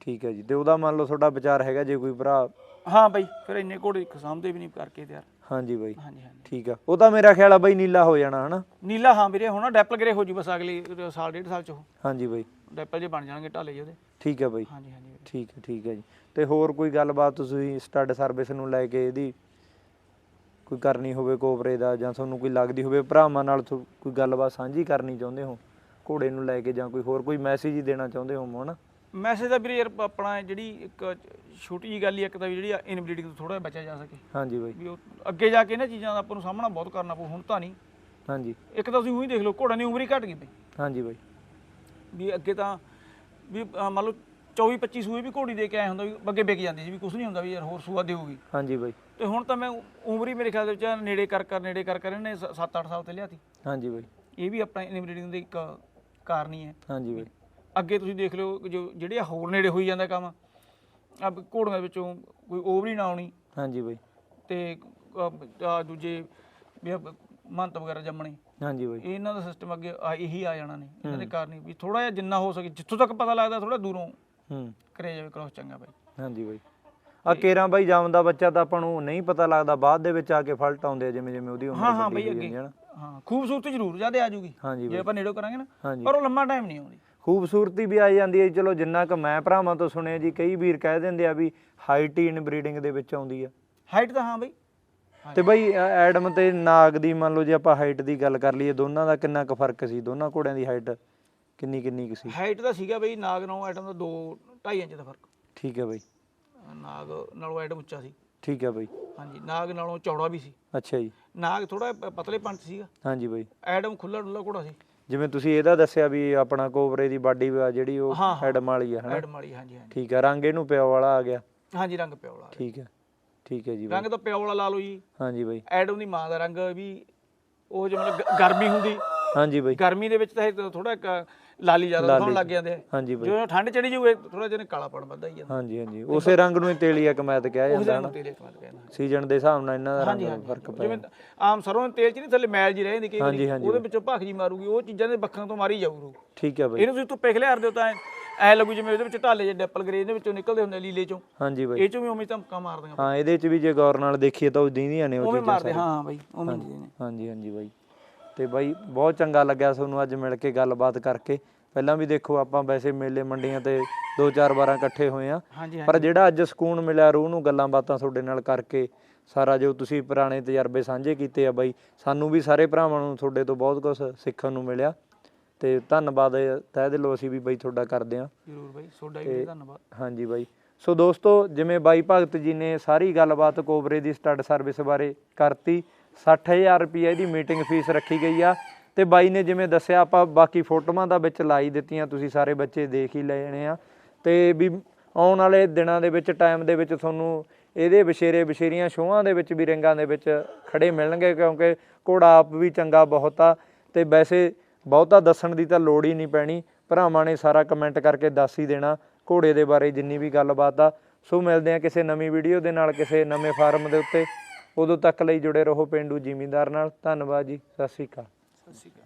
Speaker 1: ਠੀਕ ਹੈ ਜੀ। ਤੇ ਉਹਦਾ ਮੰਨ ਲਓ ਤੁਹਾਡਾ ਵਿਚਾਰ ਹੈਗਾ ਜੇ ਕੋਈ ਭਰਾ।
Speaker 3: ਹਾਂ ਬਾਈ ਫਿਰ ਇੰਨੇ ਘੋੜੇ ਖਸਾਮਦੇ ਵੀ ਨਹੀਂ ਕਰਕੇ ਤਿਆਰ
Speaker 1: ਹਾਂਜੀ ਬਾਈ।
Speaker 3: ਹਾਂਜੀ ਹਾਂਜੀ।
Speaker 1: ਠੀਕ ਆ। ਉਹ ਤਾਂ ਮੇਰਾ ਖਿਆਲ ਆ ਬਾਈ ਨੀਲਾ ਹੋ ਜਾਣਾ ਹਨਾ?
Speaker 3: ਨੀਲਾ ਹਾਂ ਵੀਰੇ ਹੁਣ ਡੈਪਲ ਗਰੇ ਹੋ ਜੂ ਬਸ ਅਗਲੀ ਸਾਲ ਡੇਢ ਸਾਲ ਚ ਉਹ।
Speaker 1: ਹਾਂਜੀ ਬਾਈ।
Speaker 3: ਡੈਪਲ ਜੇ ਬਣ ਜਾਣਗੇ ਢਾਲੇ ਉਹਦੇ।
Speaker 1: ਠੀਕ ਹੈ ਬਾਈ।
Speaker 3: ਹਾਂਜੀ ਹਾਂਜੀ ਵੀਰੇ।
Speaker 1: ਠੀਕ ਹੈ ਠੀਕ ਹੈ ਜੀ। ਤੇ ਹੋਰ ਕੋਈ ਗੱਲਬਾਤ ਤੁਸੀਂ ਸਟੱਡ ਸਰਵਿਸ ਨੂੰ ਲੈ ਕੇ ਇਹਦੀ ਕੋਈ ਕਰਨੀ ਹੋਵੇ ਕੋਬਰੇ ਦਾ ਜਾਂ ਤੁਹਾਨੂੰ ਕੋਈ ਲੱਗਦੀ ਹੋਵੇ ਭਰਾਵਾਂ ਨਾਲ ਕੋਈ ਗੱਲਬਾਤ ਸਾਂਝੀ ਕਰਨੀ ਚਾਹੁੰਦੇ ਹੋ? ਘੋੜੇ ਨੂੰ ਲੈ ਕੇ ਜਾਂ ਕੋਈ ਹੋਰ ਕੋਈ ਮੈਸੇਜ ਹੀ ਦੇਣਾ ਚਾਹੁੰਦੇ ਹੋ ਹਨਾ
Speaker 3: ਮੈਸੇਜ ਤਾਂ ਵੀਰੇ ਯਾਰ ਆਪਣਾ ਜਿਹੜੀ ਇੱਕ ਛੋਟੀ ਜੀ ਗੱਲ ਹੀ ਇੱਕ ਤਾਂ ਵੀ ਜਿਹੜੀ ਇਨਬਰੀਡਿੰਗ ਤੋਂ ਥੋੜਾ ਬਚਿਆ ਜਾ ਸਕੇ।
Speaker 1: ਹਾਂਜੀ ਬਾਈ।
Speaker 3: ਵੀ ਉਹ ਅੱਗੇ ਜਾ ਕੇ ਇਹਨਾਂ ਚੀਜ਼ਾਂ ਦਾ ਆਪਾਂ ਨੂੰ ਸਾਹਮਣਾ ਬਹੁਤ ਕਰਨਾ ਪਊ ਹੁਣ ਤਾਂ ਨਹੀਂ।
Speaker 1: ਹਾਂਜੀ।
Speaker 3: ਇੱਕ ਤਾਂ ਤੁਸੀਂ ਉਹੀ ਦੇਖ ਲਓ ਘੋੜਿਆਂ ਦੀ ਉਮਰ ਹੀ ਘਟ ਗਈ ਬਈ
Speaker 1: ਹਾਂਜੀ ਬਾਈ।
Speaker 3: ਵੀ ਅੱਗੇ ਤਾਂ ਵੀ ਅਹ ਮੰਨ ਲਓ 24 25 ਸੂਏ ਵੀ ਘੋੜੀ ਦੇ ਕੇ ਆਏ ਹੁੰਦਾ ਵੀ ਅੱਗੇ ਵਿਕ ਜਾਂਦੀ ਸੀ ਵੀ ਕੁਝ ਨਹੀਂ ਹੁੰਦਾ ਵੀ ਯਾਰ ਹੋਰ ਸੂਆ ਦੇਊਗੀ।
Speaker 1: ਹਾਂਜੀ ਬਾਈ।
Speaker 3: ਤੇ ਹੁਣ ਤਾਂ ਮੈਂ ਉਮਰ ਹੀ ਮੇਰੇ ਖਿਆਲ ਦੇ ਵਿੱਚ ਨੇੜੇ ਕਰ ਕਰ ਨੇੜੇ ਕਰ ਕਰ ਇਹਨੇ 7-8 ਸਾਲ ਤੇ ਲਿਆਤੀ।
Speaker 1: ਹਾਂਜੀ ਬਾਈ।
Speaker 3: ਇਹ ਵੀ ਆਪਣਾ ਇਨਬਰੀਡਿੰਗ ਦੇ ਇੱਕ ਕਾਰਨ ਹੀ ਹੈ।
Speaker 1: ਹਾਂਜੀ ਬਾਈ।
Speaker 3: ਅੱਗੇ ਤੁਸੀਂ ਦੇਖ ਲਓ ਕਿ ਜੋ ਜਿਹੜੇ ਹੋਰ ਨੇੜੇ ਹੋਈ ਜਾਂਦਾ ਕੰਮ ਆ ਘੋੜੀਆਂ ਦੇ ਵਿੱਚੋਂ ਕੋਈ ਓਵਰੀ ਨਾ ਆਉਣੀ।
Speaker 1: ਹਾਂਜੀ ਬਾਈ।
Speaker 3: ਤੇ ਅਹ, ਦੂਜੇ ਵੀ ਆਹ ਮੰਤ ਵਗੈਰਾ ਜੰਮਣੇ।
Speaker 1: ਹਾਂਜੀ ਬਾਈ।
Speaker 3: ਇਹਨਾਂ ਦਾ ਸਿਸਟਮ ਅੱਗੇ ਆ ਇਹੀ ਆ ਜਾਣਾ ਨੇ ਇਹਨਾਂ ਦੇ ਕਾਰਨ ਹੀ ਵੀ ਥੋੜਾ ਜਿਹਾ ਜਿੰਨਾ ਹੋ ਸਕੇ ਜਿੱਥੋਂ ਤੱਕ ਪਤਾ ਲੱਗਦਾ ਥੋੜਾ ਦੂਰੋਂ
Speaker 1: ਹੂੰ।
Speaker 3: ਕਰਿਆ ਜਾਵੇ ਕ੍ਰੋਸ ਚੰਗਾ ਬਾਈ।
Speaker 1: ਹਾਂਜੀ ਬਾਈ। ਆ ਕੇਰਾਂ ਬਾਈ ਜਾਮਦਾ ਬੱਚਾ ਤਾਂ ਆਪਾਂ ਨੂੰ ਨਹੀਂ ਪਤਾ ਲੱਗਦਾ ਬਾਅਦ ਦੇ ਵਿੱਚ ਆ ਕੇ ਫਲਟ ਆਉਂਦੇ ਆ ਜਿਵੇਂ ਜਿਵੇਂ ਉਹਦੀ ਉਮਰ
Speaker 3: ਹਾਂ ਹਾਂ
Speaker 1: ਵੱਡੀ
Speaker 3: ਬਈ
Speaker 1: ਹੋਈ
Speaker 3: ਅੱਗੇ।
Speaker 1: ਜਾਂਦੀ ਹੈ ਨਾ।
Speaker 3: ਹਾਂ ਖੂਬਸੂਰਤੀ ਜ਼ਰੂਰ ਜ਼ਿਆਦਾ ਆ ਜੂਗੀ
Speaker 1: ਹਾਂਜੀ
Speaker 3: ਜੇ
Speaker 1: ਬਾਈ।
Speaker 3: ਆਪਾਂ ਨੇੜੋਂ ਕਰਾਂਗੇ ਨਾ
Speaker 1: ਹਾਂਜੀ।
Speaker 3: ਪਰ ਉਹ ਲੰਮਾ ਟਾਈਮ ਨਹੀਂ ਆਉਂਦੀ।
Speaker 1: ਖੂਬਸੂਰਤੀ ਵੀ ਆ ਜਾਂਦੀ ਹੈ ਚਲੋ ਜਿੰਨਾ ਕ ਮੈਂ ਭਰਾਵਾਂ ਤੋਂ ਸੁਣਿਆ ਜੀ ਕਈ ਵੀਰ ਕਹਿ ਦਿੰਦੇ ਆ ਵੀ ਹਾਈਟ ਹੀ ਇਨ ਬਰੀਡਿੰਗ ਦੇ ਵਿੱਚ ਆਉਂਦੀ ਆ।
Speaker 3: ਹਾਈਟ ਤਾਂ ਹਾਂ ਬਈ
Speaker 1: ਤੇ ਬਾਈ ਐਡਮ ਤੇ ਨਾਗ ਦੀ ਮੰਨ ਲਓ ਜੇ ਆਪਾਂ ਹਾਈਟ ਦੀ ਗੱਲ ਕਰ ਲਈਏ ਦੋਨਾਂ ਦਾ ਕਿੰਨਾ ਕੁ ਫ਼ਰਕ ਸੀ? ਦੋਨਾਂ ਘੋੜਿਆਂ ਦੀ ਹਾਈਟ ਕਿੰਨੀ ਕਿੰਨੀ ਕੁ ਸੀ?
Speaker 3: ਹਾਈਟ ਤਾਂ ਸੀਗਾ ਬਈ ਨਾਗ ਨਾਲੋਂ ਆਈਟਮ ਦਾ 2 2.5 ਇੰਚ ਦਾ ਫ਼ਰਕ।
Speaker 1: ਠੀਕ ਹੈ ਬਾਈ।
Speaker 3: ਨਾਗ ਨਾਲੋਂ ਆਈਟਮ ਉੱਚਾ ਸੀ।
Speaker 1: ਠੀਕ ਹੈ ਬਾਈ।
Speaker 3: ਹਾਂਜੀ ਨਾਗ ਨਾਲੋਂ ਚੌੜਾ ਵੀ ਸੀ।
Speaker 1: ਅੱਛਾ ਜੀ।
Speaker 3: ਨਾਗ ਥੋੜਾ ਪਤਲੇ ਪੰਚ ਸੀਗਾ।
Speaker 1: ਹਾਂਜੀ ਬਾਈ।
Speaker 3: ਐਡਮ ਖੁੱਲਾ ਡੁੱਲਾ ਘੋੜਾ ਸੀ।
Speaker 1: ਜਿਵੇਂ ਤੁਸੀਂ ਇਹਦਾ ਦੱਸਿਆ ਵੀ ਆਪਣਾ ਕੋਬਰੇ ਦੀ ਬਾਡੀ ਜਿਹੜੀ ਉਹ। ਐਡਮ ਵਾਲੀ ਆ ਹਨਾ?
Speaker 3: ਐਡਮ ਵਾਲੀ ਹਾਂਜੀ ਹਾਂਜੀ।
Speaker 1: ਠੀਕ ਹੈ ਰੰਗ ਇਹਨੂੰ ਪਿਓ ਵਾਲਾ ਆ ਗਿਆ।
Speaker 3: ਹਾਂਜੀ ਰੰਗ ਪਿਓ ਵਾਲਾ
Speaker 1: ਠੀਕ ਹੈ। ਠੀਕ ਹੈ ਜੀ ਬਾਈ
Speaker 3: ਰੰਗ ਤਾਂ ਪਿਓ ਵਾਲਾ ਲਾ ਲਓ ਜੀ।
Speaker 1: ਹਾਂਜੀ ਬਾਈ।
Speaker 3: ਐਡਮ ਦੀ ਮਾਂ ਦਾ ਰੰਗ ਵੀ ਉਹ ਜਿਵੇਂ ਗ- ਗਰਮੀ ਹੁੰਦੀ।
Speaker 1: ਹਾਂਜੀ ਬਾਈ।
Speaker 3: ਗਰਮੀ ਦੇ ਵਿੱਚ ਤਾਂ ਇਹ ਥੋੜਾ ਲਾਲੀ ਜ਼ਿਆਦਾ ਦਿਖਾਉਣ ਲੱਗ ਜਾਂਦੇ ਆ।
Speaker 1: ਹਾਂਜੀ ਬਾਈ।
Speaker 3: ਜਦੋਂ ਠੰਡ ਚੜੀ ਜੂਏ ਥੋੜਾ ਜਿਹਾ ਕਾਲਾਪਣ ਵੱਧਦਾ ਹੀ ਜਾਂਦਾ।
Speaker 1: ਹਾਂਜੀ ਹਾਂਜੀ। ਉਸੇ ਰੰਗ ਨੂੰ ਹੀ ਤੇਲੀਆ ਕਮੈਤ ਕਿਹਾ
Speaker 3: ਉਹ
Speaker 1: ਜਾਂਦਾ
Speaker 3: ਜਿਹਾ ਤੇਲ ਵਾਰ ਕਹਿਣਾ
Speaker 1: ਸੀਜ਼ਨ ਦੇ ਹਿਸਾਬ ਨਾਲ ਇਹਨਾਂ ਦਾ ਰੰਗ ਫ਼ਰਕ ਪੈ
Speaker 3: ਜਿਵੇਂ ਆਮ ਸਰੋਂ ਦੇ ਤੇਲ ਚ ਨਹੀਂ ਥੱਲੇ ਮੈਲ ਜੀ ਰਹਿੰਦੀ ਕਈ
Speaker 1: ਹਾਂਜੀ,
Speaker 3: ਵਾਰੀ।
Speaker 1: ਹਾਂਜੀ
Speaker 3: ਉਹਦੇ ਵਿੱਚੋਂ ਭਖ ਜੀ ਮਾਰੂਗੀ ਉਹ ਚੀਜ਼ਾਂ ਦੇ ਬੱਖਾਂ ਤੋਂ ਮਾਰੀ ਜਾਊ
Speaker 1: ਠੀਕ ਹੈ ਬਾਈ।
Speaker 3: ਇਹਨੂੰ ਤੁਸੀਂ ਧੁੱਪੇ ਖਿਲਾਰ ਦਿਓ ਤਾਂ ਐ ਲੱਗੂ ਜਿਵੇਂ ਉਹਦੇ ਵਿੱਚ ਢਾਲੇ ਜਿਹੇ ਡੈਪਲ ਗਰੇ ਦੇ ਵਿੱਚੋਂ ਨਿਕਲਦੇ ਹੁੰਦੇ ਆ ਲੀਲੇ ਚੋਂ।
Speaker 1: ਹਾਂਜੀ ਬਾਈ।
Speaker 3: ਇਹ ਚੋਂ ਵੀ ਉਵੇਂ ਧਮਕਾ ਮਾਰਦੀਆਂ
Speaker 1: ਹਾਂ ਇਹਦੇ ਚ ਵੀ ਜੇ ਗੌਰ ਨਾਲ ਦੇਖੀਏ ਤਾਂ ਉਹ ਦੀਂਦੀਆਂ ਨੇ ਉਹ
Speaker 3: ਉਵੇਂ ਮਾਰਦੇ ਹਾਂ ਹਾਂ ਬਾਈ ਉਵੇਂ ਹੁੰਦੀਆਂ ਨੇ।
Speaker 1: ਹਾਂਜੀ ਹਾਂਜੀ ਬਾਈ। ਤੇ ਬਾਈ ਬਹੁਤ ਚੰਗਾ ਲੱਗਿਆ ਤੁਹਾਨੂੰ ਅੱਜ ਮਿਲ ਕੇ ਗੱਲਬਾਤ ਕਰਕੇ। ਪਹਿਲਾਂ ਵੀ ਦੇਖੋ ਆਪਾਂ ਵੈਸੇ ਮੇਲੇ ਮੰਡੀਆਂ ਤੇ ਦੋ ਚਾਰ ਵਾਰਾਂ ਇਕੱਠੇ ਹੋਏ ਆ ਪਰ ਜਿਹੜਾ ਅੱਜ ਸਕੂਨ ਮਿਲਿਆ ਰੂਹ ਨੂੰ ਗੱਲਾਂ ਬਾਤਾਂ ਤੁਹਾਡੇ ਨਾਲ ਕਰਕੇ ਸਾਰਾ ਜੋ ਤੁਸੀਂ ਪੁਰਾਣੇ ਤਜਰਬੇ ਸਾਂਝੇ ਕੀਤੇ ਆ ਬਾਈ ਸਾਨੂੰ ਵੀ ਸਾਰੇ ਭਰਾਵਾਂ ਨੂੰ ਤੁਹਾਡੇ ਤੋਂ ਬਹੁਤ ਕੁਝ ਸਿੱਖਣ ਨੂੰ ਮਿਲਿਆ। ਤੇ ਧੰਨਵਾਦ ਤਹਿ ਦਿਲੋਂ ਅਸੀਂ ਵੀ ਬਾਈ ਤੁਹਾਡਾ ਕਰਦੇ ਆ
Speaker 3: ਜ਼ਰੂਰ ਬਾਈ ਤੁਹਾਡਾ ਵੀ ਧੰਨਵਾਦ।
Speaker 1: ਹਾਂਜੀ ਬਾਈ। ਸੋ ਦੋਸਤੋ ਜਿਵੇਂ ਬਾਈ ਭਗਤ ਜੀ ਨੇ ਸਾਰੀ ਗੱਲਬਾਤ ਕੋਬਰੇ ਦੀ ਸਟੱਡ ਸਰਵਿਸ ਬਾਰੇ ਕਰਤੀ 60000 ਰੁਪਏ ਦੀ ਮੀਟਿੰਗ ਫੀਸ ਰੱਖੀ ਗਈ ਆ। ਤੇ ਬਾਈ ਨੇ ਜਿਵੇਂ ਦੱਸਿਆ ਆਪਾਂ ਬਾਕੀ ਫੋਟੋਆਂ ਦਾ ਵਿੱਚ ਲਾਈ ਦਿੱਤੀਆਂ ਤੁਸੀਂ ਸਾਰੇ ਬੱਚੇ ਦੇਖ ਹੀ ਲੈਣੇ ਆ। ਤੇ ਵੀ ਆਉਣ ਵਾਲੇ ਦਿਨਾਂ ਦੇ ਵਿੱਚ ਟਾਈਮ ਦੇ ਵਿੱਚ ਤੁਹਾਨੂੰ ਇਹਦੇ ਵਿਸ਼ੇਰੇ ਵਿਸ਼ੇਰੀਆਂ ਸ਼ੋਆਂ ਦੇ ਵਿੱਚ ਵੀ ਰਿੰਗਾਂ ਦੇ ਵਿੱਚ ਖੜੇ ਮਿਲਣਗੇ ਕਿਉਂਕਿ ਘੋੜਾ ਆਪ ਵੀ ਚੰਗਾ ਬਹੁਤ ਆ। ਤੇ ਵੈਸੇ ਬਹੁਤਾ ਦੱਸਣ ਦੀ ਤਾਂ ਲੋੜ ਹੀ ਨਹੀਂ ਪੈਣੀ। ਭਰਾਵਾਂ ਨੇ ਸਾਰਾ ਕਮੈਂਟ ਕਰਕੇ ਦੱਸ ਹੀ ਦੇਣਾ। ਘੋੜੇ ਦੇ ਬਾਰੇ ਜਿੰਨੀ ਵੀ ਗੱਲਬਾਤ ਆ। ਸੋ ਮਿਲਦੇ ਆ ਕਿਸੇ ਨਵੀਂ ਵੀਡੀਓ ਦੇ ਨਾਲ, ਕਿਸੇ ਨਵੇਂ ਫਾਰਮ ਦੇ ਉੱਤੇ। ਉਦੋਂ ਤੱਕ ਲਈ ਜੁੜੇ ਰਹੋ ਪਿੰਡੂ ਜ਼ਿਮੀਂਦਾਰ ਨਾਲ। ਧੰਨਵਾਦ ਜੀ। ਸਤਿ ਸ਼੍ਰੀ ਅਕਾਲ।
Speaker 3: ਸਤਿ ਸ਼੍ਰੀ ਅਕਾਲ।